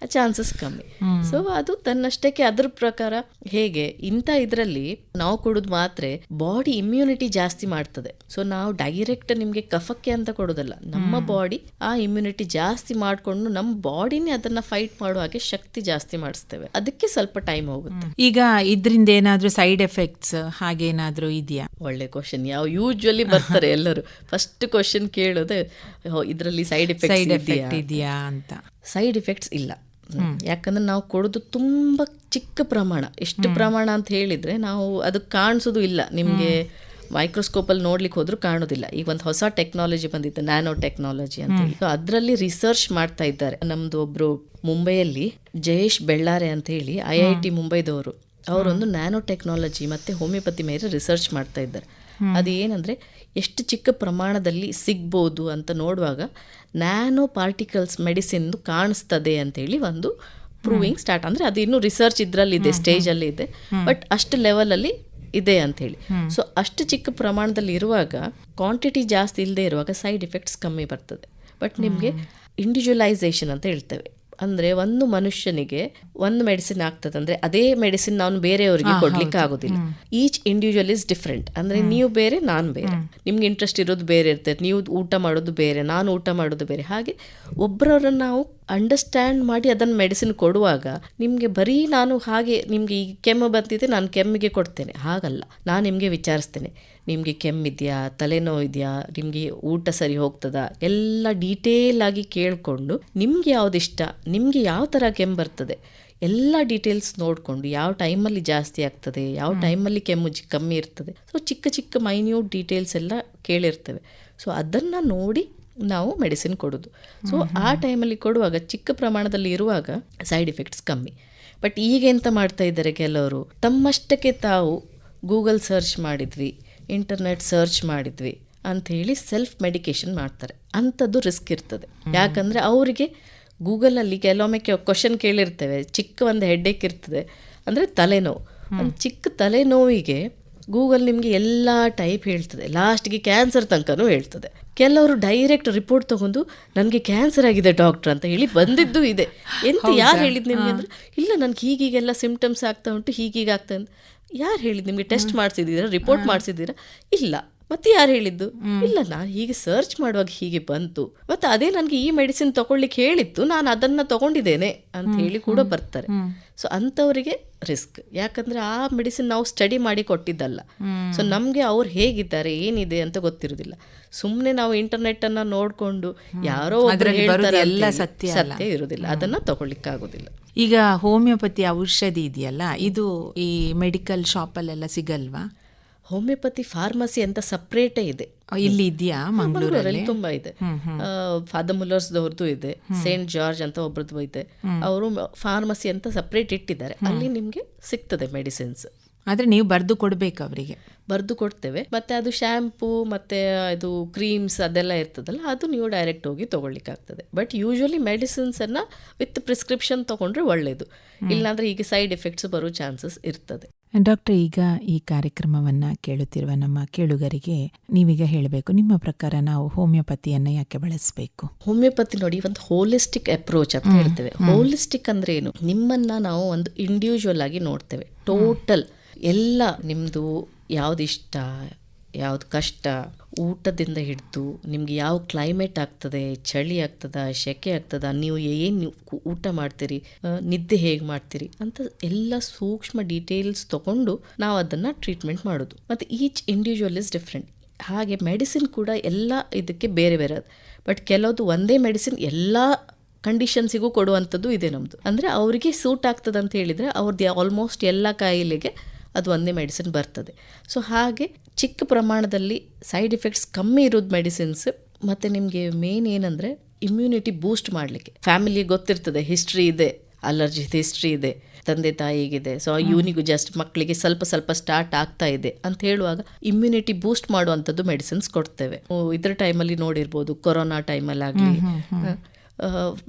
C: ಚಾನ್ಸಸ್ ಕಮ್ಮಿ. ಸೊ ಅದು ತನ್ನಷ್ಟಕ್ಕೆ ಅದ್ರ ಪ್ರಕಾರ ಹೇಗೆ? ಇಂತ ಇದ್ರಲ್ಲಿ ನಾವು ಕೊಡೋದು ಮಾತ್ರ ಬಾಡಿ ಇಮ್ಯುನಿಟಿ ಜಾಸ್ತಿ ಮಾಡ್ತದೆ. ಸೊ ನಾವು ಡೈರೆಕ್ಟ್ ನಿಮ್ಗೆ ಕಫಕ್ಕೆ ಅಂತ ಕೊಡೋದಲ್ಲ. ನಮ್ಮ ಬಾಡಿ ಆ ಇಮ್ಯುನಿಟಿ ಜಾಸ್ತಿ ಮಾಡ್ಕೊಂಡು ನಮ್ಮ ಬಾಡಿನೇ ಅದನ್ನ ಫೈಟ್ ಮಾಡುವ ಹಾಗೆ ಶಕ್ತಿ ಜಾಸ್ತಿ ಮಾಡಿಸ್ತೇವೆ. ಅದಕ್ಕೆ ಸ್ವಲ್ಪ ಟೈಮ್ ಹೋಗುತ್ತೆ.
A: ಈಗ ಇದರಿಂದ ಏನಾದ್ರೂ ಸೈಡ್ ಎಫೆಕ್ಟ್ಸ್ ಹಾಗೇನಾದರೂ ಇದೆಯಾ?
C: ಒಳ್ಳೆ ಕ್ವಶನ್ ಯಾವ ಯೂಶ್ವಲಿ ಬರ್ತಾರೆ ಎಲ್ಲರೂ. ಫಸ್ಟ್ ಕ್ವಶನ್ ಕೇಳೋದೆ ಇದರಲ್ಲಿ ಸೈಡ್
A: ಸೈಡ್ ಎಫೆಕ್ಟ್ ಇದೆಯಾ ಅಂತ.
C: ಸೈಡ್ ಎಫೆಕ್ಟ್ಸ್ ಇಲ್ಲ. ಯಾಕಂದ್ರೆ ನಾವು ಕೊಡೋದು ತುಂಬ ಚಿಕ್ಕ ಪ್ರಮಾಣ. ಎಷ್ಟು ಪ್ರಮಾಣ ಅಂತ ಹೇಳಿದ್ರೆ ನಾವು ಅದು ಕಾಣಿಸೋದು ಇಲ್ಲ. ನಿಮಗೆ ಮೈಕ್ರೋಸ್ಕೋಪಲ್ಲಿ ನೋಡ್ಲಿಕ್ಕೆ ಹೋದ್ರೂ ಕಾಣೋದಿಲ್ಲ. ಈಗ ಒಂದು ಹೊಸ ಟೆಕ್ನಾಲಜಿ ಬಂದಿತ್ತು ನ್ಯಾನೋ ಟೆಕ್ನಾಲಜಿ ಅಂತ ಹೇಳಿ. ಅದರಲ್ಲಿ ರಿಸರ್ಚ್ ಮಾಡ್ತಾ ಇದ್ದಾರೆ. ನಮ್ದು ಒಬ್ರು ಮುಂಬೈಯಲ್ಲಿ ಜಯೇಶ್ ಬೆಳ್ಳಾರೆ ಅಂತ ಹೇಳಿ ಐ ಐ ಟಿ ಮುಂಬೈದವರು. ಅವರೊಂದು ನ್ಯಾನೋ ಟೆಕ್ನಾಲಜಿ ಮತ್ತೆ ಹೋಮಿಯೋಪತಿ ಮೇಲೆ ರಿಸರ್ಚ್ ಮಾಡ್ತಾ ಇದ್ದಾರೆ. ಅದು ಏನಂದ್ರೆ ಎಷ್ಟು ಚಿಕ್ಕ ಪ್ರಮಾಣದಲ್ಲಿ ಸಿಗ್ಬೋದು ಅಂತ ನೋಡುವಾಗ ನ್ಯಾನೋ ಪಾರ್ಟಿಕಲ್ಸ್ ಮೆಡಿಸಿನ್ ಕಾಣಿಸ್ತದೆ ಅಂತೇಳಿ ಒಂದು ಪ್ರೂವಿಂಗ್ ಸ್ಟಾರ್ಟ್ ಅಂದ್ರೆ ಅದು ಇನ್ನೂ ರಿಸರ್ಚ್ ಇದ್ರಲ್ಲಿದೆ ಸ್ಟೇಜಲ್ಲಿ ಇದೆ. ಬಟ್ ಅಷ್ಟು ಲೆವೆಲಲ್ಲಿ ಇದೆ ಅಂತ ಹೇಳಿ. ಸೊ ಅಷ್ಟು ಚಿಕ್ಕ ಪ್ರಮಾಣದಲ್ಲಿ ಇರುವಾಗ ಕ್ವಾಂಟಿಟಿ ಜಾಸ್ತಿ ಇಲ್ಲದೆ ಇರುವಾಗ ಸೈಡ್ ಎಫೆಕ್ಟ್ಸ್ ಕಮ್ಮಿ ಬರ್ತದೆ. ಬಟ್ ನಿಮಗೆ ಇಂಡಿವಿಜುವಲೈಸೇಷನ್ ಅಂತ ಹೇಳ್ತೇವೆ. ಅಂದ್ರೆ ಒಂದು ಮನುಷ್ಯನಿಗೆ ಒಂದು ಮೆಡಿಸಿನ್ ಆಗ್ತದೆ ಅಂದ್ರೆ ಅದೇ ಮೆಡಿಸಿನ್ ನಾನು ಬೇರೆಯವರಿಗೆ ಕೊಡ್ಲಿಕ್ಕೆ ಆಗೋದಿಲ್ಲ ಈಚ್ ಇಂಡಿವಿಜುವಲ್ ಇಸ್ ಡಿಫ್ರೆಂಟ್ ಅಂದ್ರೆ ನೀವು ಬೇರೆ ನಾನು ಬೇರೆ. ನಿಮ್ಗೆ ಇಂಟ್ರೆಸ್ಟ್ ಇರೋದು ಬೇರೆ ಇರ್ತದೆ. ನೀವು ಊಟ ಮಾಡೋದು ಬೇರೆ ನಾನು ಊಟ ಮಾಡೋದು ಬೇರೆ. ಹಾಗೆ ಒಬ್ಬರವ್ರನ್ನ ನಾವು ಅಂಡರ್ಸ್ಟ್ಯಾಂಡ್ ಮಾಡಿ ಅದನ್ನು ಮೆಡಿಸಿನ್ ಕೊಡುವಾಗ ನಿಮಗೆ ಬರೀ ನಾನು ಹಾಗೆ ನಿಮಗೆ ಈ ಕೆಮ್ಮು ಬಂದಿದೆ ನಾನು ಕೆಮ್ಮಿಗೆ ಕೊಡ್ತೇನೆ. ಹಾಗಲ್ಲ. ನಾನು ನಿಮಗೆ ವಿಚಾರಿಸ್ತೇನೆ. ನಿಮಗೆ ಕೆಮ್ಮಿದೆಯಾ ತಲೆನೋವು ಇದೆಯಾ ನಿಮಗೆ ಊಟ ಸರಿ ಹೋಗ್ತದಾ ಎಲ್ಲ ಡೀಟೇಲ್ ಆಗಿ ಕೇಳಿಕೊಂಡು ನಿಮ್ಗೆ ಯಾವ್ದು ಇಷ್ಟ ನಿಮಗೆ ಯಾವ ಥರ ಕೆಮ್ಮು ಬರ್ತದೆ ಎಲ್ಲ ಡೀಟೇಲ್ಸ್ ನೋಡಿಕೊಂಡು ಯಾವ ಟೈಮಲ್ಲಿ ಜಾಸ್ತಿ ಆಗ್ತದೆ ಯಾವ ಟೈಮಲ್ಲಿ ಕೆಮ್ಮು ಕಮ್ಮಿ ಇರ್ತದೆ. ಸೊ ಚಿಕ್ಕ ಚಿಕ್ಕ ಮೈನ್ಯೂಟ್ ಡೀಟೇಲ್ಸ್ ಎಲ್ಲ ಕೇಳಿರ್ತೇವೆ. ಸೊ ಅದನ್ನು ನೋಡಿ ನಾವು ಮೆಡಿಸಿನ್ ಕೊಡೋದು. ಸೊ ಆ ಟೈಮಲ್ಲಿ ಕೊಡುವಾಗ ಚಿಕ್ಕ ಪ್ರಮಾಣದಲ್ಲಿ ಇರುವಾಗ ಸೈಡ್ ಎಫೆಕ್ಟ್ಸ್ ಕಮ್ಮಿ. ಬಟ್ ಈಗ ಎಂತ ಮಾಡ್ತಾ ಇದ್ದಾರೆ ಕೆಲವರು? ತಮ್ಮಷ್ಟಕ್ಕೆ ತಾವು ಗೂಗಲ್ ಸರ್ಚ್ ಮಾಡಿದ್ವಿ ಇಂಟರ್ನೆಟ್ ಸರ್ಚ್ ಮಾಡಿದ್ವಿ ಅಂತ ಹೇಳಿ ಸೆಲ್ಫ್ ಮೆಡಿಕೇಶನ್ ಮಾಡ್ತಾರೆ. ಅಂಥದ್ದು ರಿಸ್ಕ್ ಇರ್ತದೆ. ಯಾಕಂದರೆ ಅವರಿಗೆ ಗೂಗಲಲ್ಲಿ ಕೆಲವೊಮ್ಮೆ ಕ್ವಶನ್ ಕೇಳಿರ್ತೇವೆ. ಚಿಕ್ಕ ಒಂದು ಹೆಡ್ಡೇಕ್ ಇರ್ತದೆ. ಅಂದರೆ ತಲೆನೋವು. ಒಂದು ಚಿಕ್ಕ ತಲೆನೋವಿಗೆ ಗೂಗಲ್ ನಿಮಗೆ ಎಲ್ಲ ಟೈಪ್ ಹೇಳ್ತದೆ. ಲಾಸ್ಟ್ಗೆ ಕ್ಯಾನ್ಸರ್ ತನಕನೂ ಹೇಳ್ತದೆ. ಕೆಲವರು ಡೈರೆಕ್ಟ್ ರಿಪೋರ್ಟ್ ತಗೊಂಡು ನನಗೆ ಕ್ಯಾನ್ಸರ್ ಆಗಿದೆ ಡಾಕ್ಟರ್ ಅಂತ ಹೇಳಿ ಬಂದಿದ್ದು ಇದೆ. ಎಂತ ಯಾರು ಹೇಳಿದ್ ನಿಮಗೆ ಅಂದ್ರೆ ಇಲ್ಲ ನನಗೆ ಹೀಗೀಗೆಲ್ಲ ಸಿಂಪ್ಟಮ್ಸ್ ಆಗ್ತಾ ಉಂಟು ಹೀಗೀಗ ಆಗ್ತಾ ಯಾರು ಹೇಳಿದ್ ನಿಮಗೆ? ಟೆಸ್ಟ್ ಮಾಡಿಸಿದ್ದೀರಾ? ರಿಪೋರ್ಟ್ ಮಾಡಿಸಿದ್ದೀರಾ? ಇಲ್ಲ. ಮತ್ತೆ ಯಾರು ಹೇಳಿದ್ದು? ಇಲ್ಲಲ್ಲ ನಾನು ಹೀಗೆ ಸರ್ಚ್ ಮಾಡುವಾಗ ಹೀಗೆ ಬಂತು. ಮತ್ತೆ ಅದೇ ನನಗೆ ಈ ಮೆಡಿಸಿನ್ ತಗೊಳ್ಳಿಕ್ಕೆ ಹೇಳಿತ್ತು ನಾನು ಅದನ್ನ ತಗೊಂಡಿದ್ದೇನೆ ಅಂತ ಹೇಳಿ ಕೂಡ ಬರ್ತಾರೆ. ಸೊ ಅಂಥವರಿಗೆ ರಿಸ್ಕ್ ಯಾಕಂದ್ರೆ ಆ ಮೆಡಿಸಿನ್ ನಾವು ಸ್ಟಡಿ ಮಾಡಿ ಕೊಟ್ಟಿದ್ದಲ್ಲ. ಸೊ ನಮಗೆ ಅವ್ರು ಹೇಗಿದ್ದಾರೆ ಏನಿದೆ ಅಂತ ಗೊತ್ತಿರೋದಿಲ್ಲ. ಸುಮ್ಮನೆ ನಾವು ಇಂಟರ್ನೆಟ್ ಅನ್ನ ನೋಡ್ಕೊಂಡು ಯಾರೋ
A: ಎಲ್ಲ ಸತ್ಯ.
C: ಸತ್ಯ ಇರೋದಿಲ್ಲ. ಅದನ್ನ ತಗೊಳ್ಳಿಕ್ಕಾಗೋದಿಲ್ಲ.
A: ಈಗ ಹೋಮಿಯೋಪತಿ ಔಷಧಿ ಇದೆಯಲ್ಲ ಇದು ಈ ಮೆಡಿಕಲ್ ಶಾಪಲ್ಲೆಲ್ಲ ಸಿಗಲ್ವಾ?
C: ಹೋಮಿಯೋಪತಿ ಫಾರ್ಮಸಿ ಅಂತ ಸಪ್ರೇಟೇ ಇದೆ.
A: ಇಲ್ಲಿ ಇದೆಯಾ ಮಂಗಳೂರಲ್ಲಿ?
C: ತುಂಬಾ ಇದೆ. ಫಾದರ್ ಮುಲ್ಲರ್ಸ್ದವ್ರದ್ದು ಇದೆ ಸೇಂಟ್ ಜಾರ್ಜ್ ಅಂತ ಒಬ್ರದ್ದು ಇದೆ. ಅವರು ಫಾರ್ಮಸಿ ಅಂತ ಸಪ್ರೇಟ್ ಇಟ್ಟಿದ್ದಾರೆ. ಅಲ್ಲಿ ನಿಮ್ಗೆ ಸಿಗ್ತದೆ ಮೆಡಿಸಿನ್ಸ್.
A: ಆದ್ರೆ ನೀವು ಬರೆದು ಕೊಡ್ಬೇಕು ಅವರಿಗೆ?
C: ಬರೆದು ಕೊಡ್ತೇವೆ. ಮತ್ತೆ ಅದು ಶ್ಯಾಂಪೂ ಮತ್ತೆ ಇದು ಕ್ರೀಮ್ಸ್ ಅದೆಲ್ಲ ಇರ್ತದಲ್ಲ ಅದು ನೀವು ಡೈರೆಕ್ಟ್ ಹೋಗಿ ತಗೊಳ್ಳಿಕ್ಕಾಗ್ತದೆ. ಬಟ್ ಯೂಶುವಲಿ ಮೆಡಿಸಿನ್ಸ್ ಅನ್ನ ವಿತ್ ಪ್ರಿಸ್ಕ್ರಿಪ್ಷನ್ ತಗೊಂಡ್ರೆ ಒಳ್ಳೇದು. ಇಲ್ಲಾಂದ್ರೆ ಈಗ ಸೈಡ್ ಎಫೆಕ್ಟ್ಸ್ ಬರೋ ಚಾನ್ಸಸ್ ಇರ್ತದೆ.
A: ಡಾಕ್ಟರ್ ಈಗ ಈ ಕಾರ್ಯಕ್ರಮವನ್ನು ಕೇಳುತ್ತಿರುವ ನಮ್ಮ ಕೇಳುಗರಿಗೆ ನೀವೀಗ ಹೇಳಬೇಕು ನಿಮ್ಮ ಪ್ರಕಾರ ನಾವು ಹೋಮಿಯೋಪತಿಯನ್ನು ಯಾಕೆ ಬಳಸಬೇಕು?
C: ಹೋಮಿಯೋಪತಿ ನೋಡಿ ಒಂದು ಹೋಲಿಸ್ಟಿಕ್ ಅಪ್ರೋಚ್ ಅಂತ ಹೇಳ್ತೇವೆ. ಹೋಲಿಸ್ಟಿಕ್ ಅಂದ್ರೆ ಏನು? ನಿಮ್ಮನ್ನ ನಾವು ಒಂದು ಇಂಡಿವಿಜುವಲ್ ಆಗಿ ನೋಡ್ತೇವೆ. ಟೋಟಲ್ ಎಲ್ಲ ನಿಮ್ದು ಯಾವ್ದು ಇಷ್ಟ ಯಾವ್ದು ಕಷ್ಟ ಊಟದಿಂದ ಹಿಡಿದು ನಿಮ್ಗೆ ಯಾವ ಕ್ಲೈಮೇಟ್ ಆಗ್ತದೆ, ಚಳಿ ಆಗ್ತದ ಶೆಕೆ ಆಗ್ತದ, ನೀವು ಏನು ಊಟ ಮಾಡ್ತೀರಿ ನಿದ್ದೆ ಹೇಗೆ ಮಾಡ್ತೀರಿ ಅಂತ ಎಲ್ಲ ಸೂಕ್ಷ್ಮ ಡೀಟೇಲ್ಸ್ ತಗೊಂಡು ನಾವು ಅದನ್ನು ಟ್ರೀಟ್ಮೆಂಟ್ ಮಾಡೋದು. ಮತ್ತು ಈಚ್ ಇಂಡಿವಿಜುವಲ್ ಇಸ್ ಡಿಫ್ರೆಂಟ್ ಹಾಗೆ ಮೆಡಿಸಿನ್ ಕೂಡ ಎಲ್ಲ ಇದಕ್ಕೆ ಬೇರೆ ಬೇರೆ ಅದು. ಬಟ್ ಕೆಲವೊಂದು ಒಂದೇ ಮೆಡಿಸಿನ್ ಎಲ್ಲ ಕಂಡೀಷನ್ಸಿಗೂ ಕೊಡುವಂಥದ್ದು ಇದೆ ನಮ್ಮದು ಅಂದರೆ ಅವರಿಗೆ ಸೂಟ್ ಆಗ್ತದೆ ಅಂತ ಹೇಳಿದರೆ ಅವ್ರದ್ದು ಆಲ್ಮೋಸ್ಟ್ ಎಲ್ಲ ಕಾಯಿಲೆಗೆ ಅದು ಒಂದೇ ಮೆಡಿಸಿನ್ ಬರ್ತದೆ. ಸೊ ಹಾಗೆ ಚಿಕ್ಕ ಪ್ರಮಾಣದಲ್ಲಿ ಸೈಡ್ ಎಫೆಕ್ಟ್ಸ್ ಕಮ್ಮಿ ಇರೋದು ಮೆಡಿಸಿನ್ಸ್ ಮತ್ತು ನಿಮಗೆ ಮೇನ್ ಏನಂದರೆ ಇಮ್ಯುನಿಟಿ ಬೂಸ್ಟ್ ಮಾಡಲಿಕ್ಕೆ. ಫ್ಯಾಮಿಲಿ ಗೊತ್ತಿರ್ತದೆ ಹಿಸ್ಟ್ರಿ ಇದೆ ಅಲರ್ಜಿ ಹಿಸ್ಟ್ರಿ ಇದೆ ತಂದೆ ತಾಯಿಗಿದೆ ಸೊ ಇವನಿಗೂ ಜಸ್ಟ್ ಮಕ್ಕಳಿಗೆ ಸ್ವಲ್ಪ ಸ್ವಲ್ಪ ಸ್ಟಾರ್ಟ್ ಆಗ್ತಾ ಇದೆ ಅಂತ ಹೇಳುವಾಗ ಇಮ್ಯುನಿಟಿ ಬೂಸ್ಟ್ ಮಾಡುವಂಥದ್ದು ಮೆಡಿಸಿನ್ಸ್ ಕೊಡ್ತೇವೆ. ಇದರ ಇದ್ರ ಟೈಮಲ್ಲಿ ನೋಡಿರ್ಬೋದು ಕೊರೋನಾ ಟೈಮಲ್ಲಿ ಆಗಲಿ.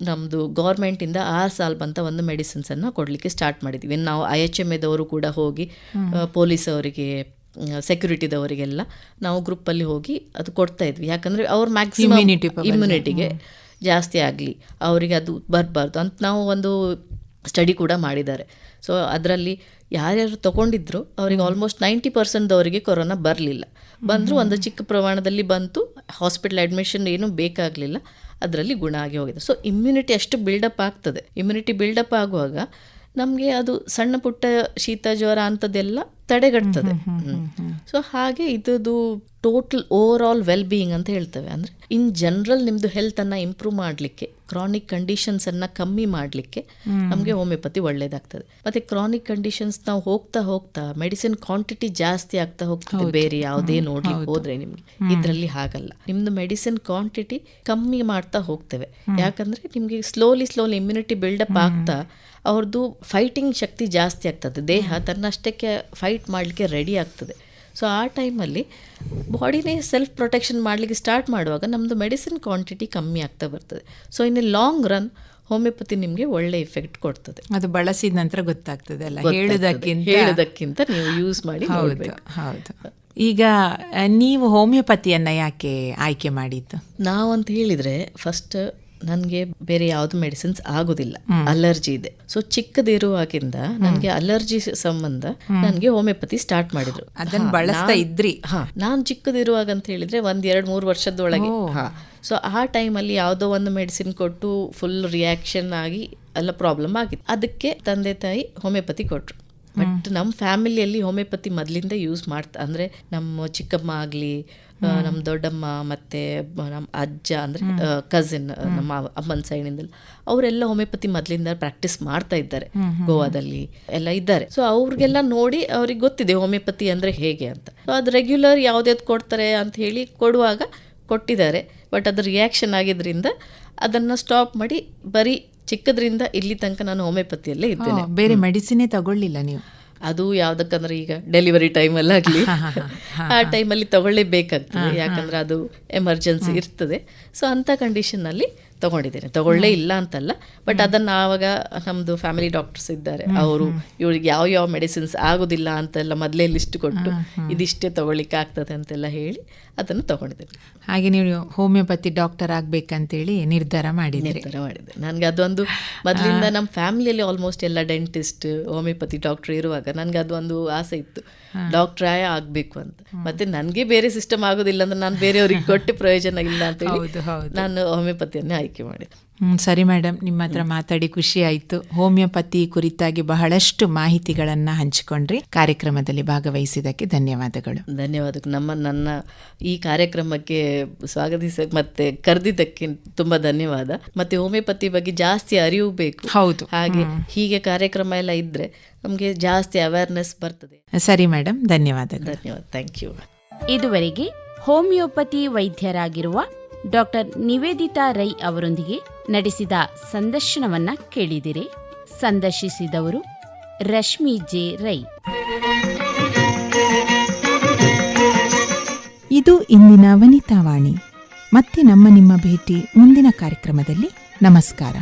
C: ನಮ್ಮದು ಗೌರ್ಮೆಂಟಿಂದ ಆರು ಸಾಲ್ ಬಂತ ಒಂದು ಮೆಡಿಸಿನ್ಸನ್ನು ಕೊಡಲಿಕ್ಕೆ ಸ್ಟಾರ್ಟ್ ಮಾಡಿದ್ವಿ. ನಾವು ಐ ಎಚ್ ಎಂ ಎದವರು ಕೂಡ ಹೋಗಿ ಪೊಲೀಸ್ ಅವರಿಗೆ ಸೆಕ್ಯೂರಿಟಿದವರಿಗೆಲ್ಲ ನಾವು ಗ್ರೂಪಲ್ಲಿ ಹೋಗಿ ಅದು ಕೊಡ್ತಾ ಇದ್ವಿ. ಯಾಕಂದರೆ ಅವ್ರ ಮ್ಯಾಕ್ಸಿಮಮ್ ಇಮ್ಯುನಿಟಿಗೆ ಜಾಸ್ತಿ ಆಗಲಿ ಅವರಿಗೆ ಅದು ಬರಬಾರ್ದು ಅಂತ ನಾವು ಒಂದು ಸ್ಟಡಿ ಕೂಡ ಮಾಡಿದ್ದಾರೆ. ಸೊ ಅದರಲ್ಲಿ ಯಾರ್ಯಾರು ತಗೊಂಡಿದ್ರು ಅವರಿಗೆ ಆಲ್ಮೋಸ್ಟ್ ನೈಂಟಿ ಪರ್ಸೆಂಟ್ದವರಿಗೆ ಕೊರೋನಾ ಬರಲಿಲ್ಲ. ಬಂದರೂ ಒಂದು ಚಿಕ್ಕ ಪ್ರಮಾಣದಲ್ಲಿ ಬಂತು ಹಾಸ್ಪಿಟಲ್ ಅಡ್ಮಿಷನ್ ಏನೂ ಬೇಕಾಗಲಿಲ್ಲ. ಅದರಲ್ಲಿ ಗುಣ ಆಗಿ ಹೋಗಿದೆ. ಸೊ ಇಮ್ಯುನಿಟಿ ಅಷ್ಟು ಬಿಲ್ಡಪ್ ಆಗ್ತದೆ. ಇಮ್ಯುನಿಟಿ ಬಿಲ್ಡಪ್ ಆಗುವಾಗ ನಮಗೆ ಅದು ಸಣ್ಣ ಪುಟ್ಟ ಶೀತ ಜ್ವರ ಅಂಥದ್ದೆಲ್ಲ ತಡೆಗಟ್ತದೆ. ಸೊ ಹಾಗೆ ಇದ್ದು total over all well being ಅಂತ ಹೇಳ್ತೇವೆ. ಅಂದರೆ ಇನ್ ಜನರಲ್ ನಿಮ್ಮದು ಹೆಲ್ತನ್ನು ಇಂಪ್ರೂವ್ ಮಾಡಲಿಕ್ಕೆ ಕ್ರಾನಿಕ್ ಕಂಡೀಷನ್ಸನ್ನು ಕಮ್ಮಿ ಮಾಡಲಿಕ್ಕೆ ನಮಗೆ ಹೋಮಿಯೋಪತಿ ಒಳ್ಳೇದಾಗ್ತದೆ. ಮತ್ತೆ ಕ್ರಾನಿಕ್ ಕಂಡೀಷನ್ಸ್ ನಾವು ಹೋಗ್ತಾ ಹೋಗ್ತಾ ಮೆಡಿಸಿನ್ ಕ್ವಾಂಟಿಟಿ ಜಾಸ್ತಿ ಆಗ್ತಾ ಹೋಗ್ತದೆ ಬೇರೆ ಯಾವುದೇ ನೋಡ್ಲಿಕ್ಕೆ ಹೋದ್ರೆ ನಿಮಗೆ. ಇದರಲ್ಲಿ ಹಾಗಲ್ಲ. ನಿಮ್ದು ಮೆಡಿಸಿನ್ ಕ್ವಾಂಟಿಟಿ ಕಮ್ಮಿ ಮಾಡ್ತಾ ಹೋಗ್ತೇವೆ. ಯಾಕಂದ್ರೆ ನಿಮಗೆ ಸ್ಲೋಲಿ ಸ್ಲೋಲಿ ಇಮ್ಯುನಿಟಿ ಬಿಲ್ಡಪ್ ಆಗ್ತಾ ಅವ್ರದ್ದು ಫೈಟಿಂಗ್ ಶಕ್ತಿ ಜಾಸ್ತಿ ಆಗ್ತದೆ. ದೇಹ ತನ್ನಷ್ಟಕ್ಕೆ ಫೈಟ್ ಮಾಡಲಿಕ್ಕೆ ರೆಡಿ ಆಗ್ತದೆ. ಸೊ ಆ ಟೈಮಲ್ಲಿ ಬಾಡಿನೇ ಸೆಲ್ಫ್ ಪ್ರೊಟೆಕ್ಷನ್ ಮಾಡಲಿಕ್ಕೆ ಸ್ಟಾರ್ಟ್ ಮಾಡುವಾಗ ನಮ್ಮದು ಮೆಡಿಸಿನ್ ಕ್ವಾಂಟಿಟಿ ಕಮ್ಮಿ ಆಗ್ತಾ ಬರ್ತದೆ. ಸೊ ಇನ್ನು ಲಾಂಗ್ ರನ್ ಹೋಮಿಯೋಪತಿ ನಿಮಗೆ ಒಳ್ಳೆ ಇಫೆಕ್ಟ್ ಕೊಡ್ತದೆ.
A: ಅದು ಬಳಸಿದ ನಂತರ ಗೊತ್ತಾಗ್ತದೆ ಅಲ್ಲ. ಹೇಳೋದಕ್ಕಿಂತ
C: ಹೇಳೋದಕ್ಕಿಂತ ನೀವು ಯೂಸ್ ಮಾಡಿ
A: ಹೌದು. ಹೌದು. ಈಗ ನೀವು ಹೋಮಿಯೋಪತಿಯನ್ನ ಯಾಕೆ ಆಯ್ಕೆ ಮಾಡಿದ್ದು?
C: ನಾವಂತ ಹೇಳಿದ್ರೆ ಫಸ್ಟ್ ನನಗೆ ಬೇರೆ ಯಾವುದು ಮೆಡಿಸಿನ್ಸ್ ಆಗೋದಿಲ್ಲ. ಅಲರ್ಜಿ ಇದೆ. ಸೊ ಚಿಕ್ಕದಿರುವಾಗಿಂದ ನನಗೆ ಅಲರ್ಜಿ ಸಂಬಂಧ ನನಗೆ ಹೋಮಿಯೋಪತಿ ಸ್ಟಾರ್ಟ್ ಮಾಡಿದ್ರು.
A: ಅದನ್ನ ಬಳಸ್ತಾ ಇದ್ರಿ?
C: ಹಾ ನಾನು ಚಿಕ್ಕದಿರುವಾಗ ಅಂತ ಹೇಳಿದ್ರೆ ಒಂದ್ ಎರಡ್ ಮೂರು ವರ್ಷದೊಳಗೆ. ಹಾ. ಸೊ ಆ ಟೈಮಲ್ಲಿ ಯಾವುದೋ ಒಂದು ಮೆಡಿಸಿನ್ ಕೊಟ್ಟು ಫುಲ್ ರಿಯಾಕ್ಷನ್ ಆಗಿ ಎಲ್ಲ ಪ್ರಾಬ್ಲಮ್ ಆಗಿತ್ತು. ಅದಕ್ಕೆ ತಂದೆ ತಾಯಿ ಹೋಮಿಯೋಪತಿ ಕೊಟ್ರು. ಬಟ್ ನಮ್ಮ ಫ್ಯಾಮಿಲಿಯಲ್ಲಿ ಹೋಮಿಯೋಪತಿ ಮೊದಲಿಂದ ಯೂಸ್ ಮಾಡ್ತಾ ಅಂದರೆ ನಮ್ಮ ಚಿಕ್ಕಮ್ಮ ಆಗಲಿ ನಮ್ಮ ದೊಡ್ಡಮ್ಮ ಮತ್ತು ನಮ್ಮ ಅಜ್ಜ ಅಂದರೆ ಕಸಿನ್ ನಮ್ಮ ಅಮ್ಮನ ಸೈಡಿಂದಲ್ಲ ಅವರೆಲ್ಲ ಹೋಮಿಯೋಪತಿ ಮೊದಲಿಂದ ಪ್ರಾಕ್ಟೀಸ್ ಮಾಡ್ತಾ ಇದ್ದಾರೆ ಗೋವಾದಲ್ಲಿ. ಎಲ್ಲ ಇದ್ದಾರೆ. ಸೊ ಅವ್ರಿಗೆಲ್ಲ ನೋಡಿ ಅವ್ರಿಗೆ ಗೊತ್ತಿದೆ ಹೋಮಿಯೋಪತಿ ಅಂದರೆ ಹೇಗೆ ಅಂತ. ಸೊ ಅದು ರೆಗ್ಯುಲರ್ ಯಾವ್ದ್ಯಾವ್ದು ಕೊಡ್ತಾರೆ ಅಂತ ಹೇಳಿ ಕೊಡುವಾಗ ಕೊಟ್ಟಿದ್ದಾರೆ. ಬಟ್ ಅದು ರಿಯಾಕ್ಷನ್ ಆಗಿದ್ರಿಂದ ಅದನ್ನು ಸ್ಟಾಪ್ ಮಾಡಿ ಬರೀ ಚಿಕ್ಕದ್ರಿಂದ ಇಲ್ಲಿ ತನಕ ನಾನು ಹೋಮಿಯೋಪತಿಯಲ್ಲೇ ಇದ್ದೇನೆ.
A: ಬೇರೆ ಮೆಡಿಸಿನೇ ತಗೊಳ್ಳಿಲ್ಲ ನೀವು.
C: ಅದು ಯಾವ್ದಕ್ಕಂದ್ರೆ ಈಗ ಡೆಲಿವರಿ ಟೈಮಲ್ಲಿ ಆಗಲಿ. ಆ ಟೈಮಲ್ಲಿ ತಗೊಳ್ಳೇಬೇಕಾಗ್ತದೆ ಯಾಕಂದ್ರೆ ಅದು ಎಮರ್ಜೆನ್ಸಿ ಇರ್ತದೆ. ಸೊ ಕಂಡೀಷನ್ ಅಲ್ಲಿ ತಗೊಂಡಿದ್ದೇನೆ. ತಗೊಳ್ಳೇ ಇಲ್ಲ ಅಂತಲ್ಲ. ಬಟ್ ಅದನ್ನ ಆವಾಗ ನಮ್ದು ಫ್ಯಾಮಿಲಿ ಡಾಕ್ಟರ್ಸ್ ಇದ್ದಾರೆ. ಅವರು ಇವಳಿಗೆ ಯಾವ ಯಾವ ಮೆಡಿಸಿನ್ಸ್ ಆಗೋದಿಲ್ಲ ಅಂತೆಲ್ಲ ಮೊದಲೇ ಲಿಸ್ಟ್ ಕೊಟ್ಟು ಇದಿಷ್ಟೇ ತಗೊಳ್ಳಿಕ್ಕೆ ಆಗ್ತದೆ ಅಂತೆಲ್ಲ ಹೇಳಿ ಅದನ್ನು ತಗೊಂಡಿದ್ದೇನೆ
A: ಹಾಗೆ ನೀವು ಹೋಮಿಯೋಪತಿ ಡಾಕ್ಟರ್ ಆಗ್ಬೇಕಂತೇಳಿ ನಿರ್ಧಾರ ಮಾಡಿ
C: ನಿರ್ಧಾರ ಮಾಡಿದೆ ನನಗೆ ಅದೊಂದು ಮೊದಲಿಂದ ನಮ್ಮ ಫ್ಯಾಮಿಲಿಯಲ್ಲಿ ಆಲ್ಮೋಸ್ಟ್ ಎಲ್ಲ ಡೆಂಟಿಸ್ಟ್ ಹೋಮಿಯೋಪತಿ ಡಾಕ್ಟರ್ ಇರುವಾಗ ನನಗೆ ಅದೊಂದು ಆಸೆ ಇತ್ತು. ಡಾಕ್ಟ್ರೇ ಆಗಬೇಕು ಅಂತ. ಮತ್ತೆ ನನಗೆ ಬೇರೆ ಸಿಸ್ಟಮ್ ಆಗೋದಿಲ್ಲ ಅಂದ್ರೆ ನಾನು ಬೇರೆಯವ್ರಿಗೆ ಕೊಟ್ಟು ಪ್ರಯೋಜನ ಇಲ್ಲ ಅಂತ ಹೇಳಿ. ನಾನು ಹೋಮಿಯೋಪತಿಯನ್ನೇ ಆಯ್ಕೆ ಮಾಡಿದೆ.
A: ಹ್ಮ್, ಸರಿ ಮೇಡಮ್ ನಿಮ್ಮ ಹತ್ರ ಮಾತಾಡಿ ಖುಷಿ ಆಯಿತು. ಹೋಮಿಯೋಪತಿ ಕುರಿತಾಗಿ ಬಹಳಷ್ಟು ಮಾಹಿತಿಗಳನ್ನು ಹಂಚಿಕೊಂಡ್ರಿ. ಕಾರ್ಯಕ್ರಮದಲ್ಲಿ ಭಾಗವಹಿಸಿದ್ದಕ್ಕೆ ಧನ್ಯವಾದಗಳು.
C: ಧನ್ಯವಾದ ನಮ್ಮ ನನ್ನ ಈ ಕಾರ್ಯಕ್ರಮಕ್ಕೆ ಸ್ವಾಗತಿಸ ಮತ್ತೆ ಕರೆದಿದ್ದಕ್ಕೆ ತುಂಬ ಧನ್ಯವಾದ. ಮತ್ತೆ ಹೋಮಿಯೋಪತಿ ಬಗ್ಗೆ ಜಾಸ್ತಿ ಅರಿವು ಬೇಕು.
A: ಹೌದು.
C: ಹಾಗೆ ಹೀಗೆ ಕಾರ್ಯಕ್ರಮ ಎಲ್ಲ ಇದ್ರೆ ನಮಗೆ ಜಾಸ್ತಿ ಅವೇರ್ನೆಸ್ ಬರ್ತದೆ.
A: ಸರಿ ಮೇಡಮ್ ಧನ್ಯವಾದಗಳು.
C: ಧನ್ಯವಾದ. ಥ್ಯಾಂಕ್ ಯು
B: ಇದುವರೆಗೆ ಹೋಮಿಯೋಪತಿ ವೈದ್ಯರಾಗಿರುವ ಡಾಕ್ಟರ್ ನಿವೇದಿತಾ ರೈ ಅವರೊಂದಿಗೆ ನಡೆಸಿದ ಸಂದರ್ಶನವನ್ನ ಕೇಳಿದಿರಿ. ಸಂದರ್ಶಿಸಿದವರು ರಶ್ಮಿ ಜೆ ರೈ.
A: ಇದು ಇಂದಿನ ವನಿತಾವಾಣಿ ಮತ್ತೆ ನಮ್ಮ ನಿಮ್ಮ ಭೇಟಿ ಮುಂದಿನ ಕಾರ್ಯಕ್ರಮದಲ್ಲಿ. ನಮಸ್ಕಾರ.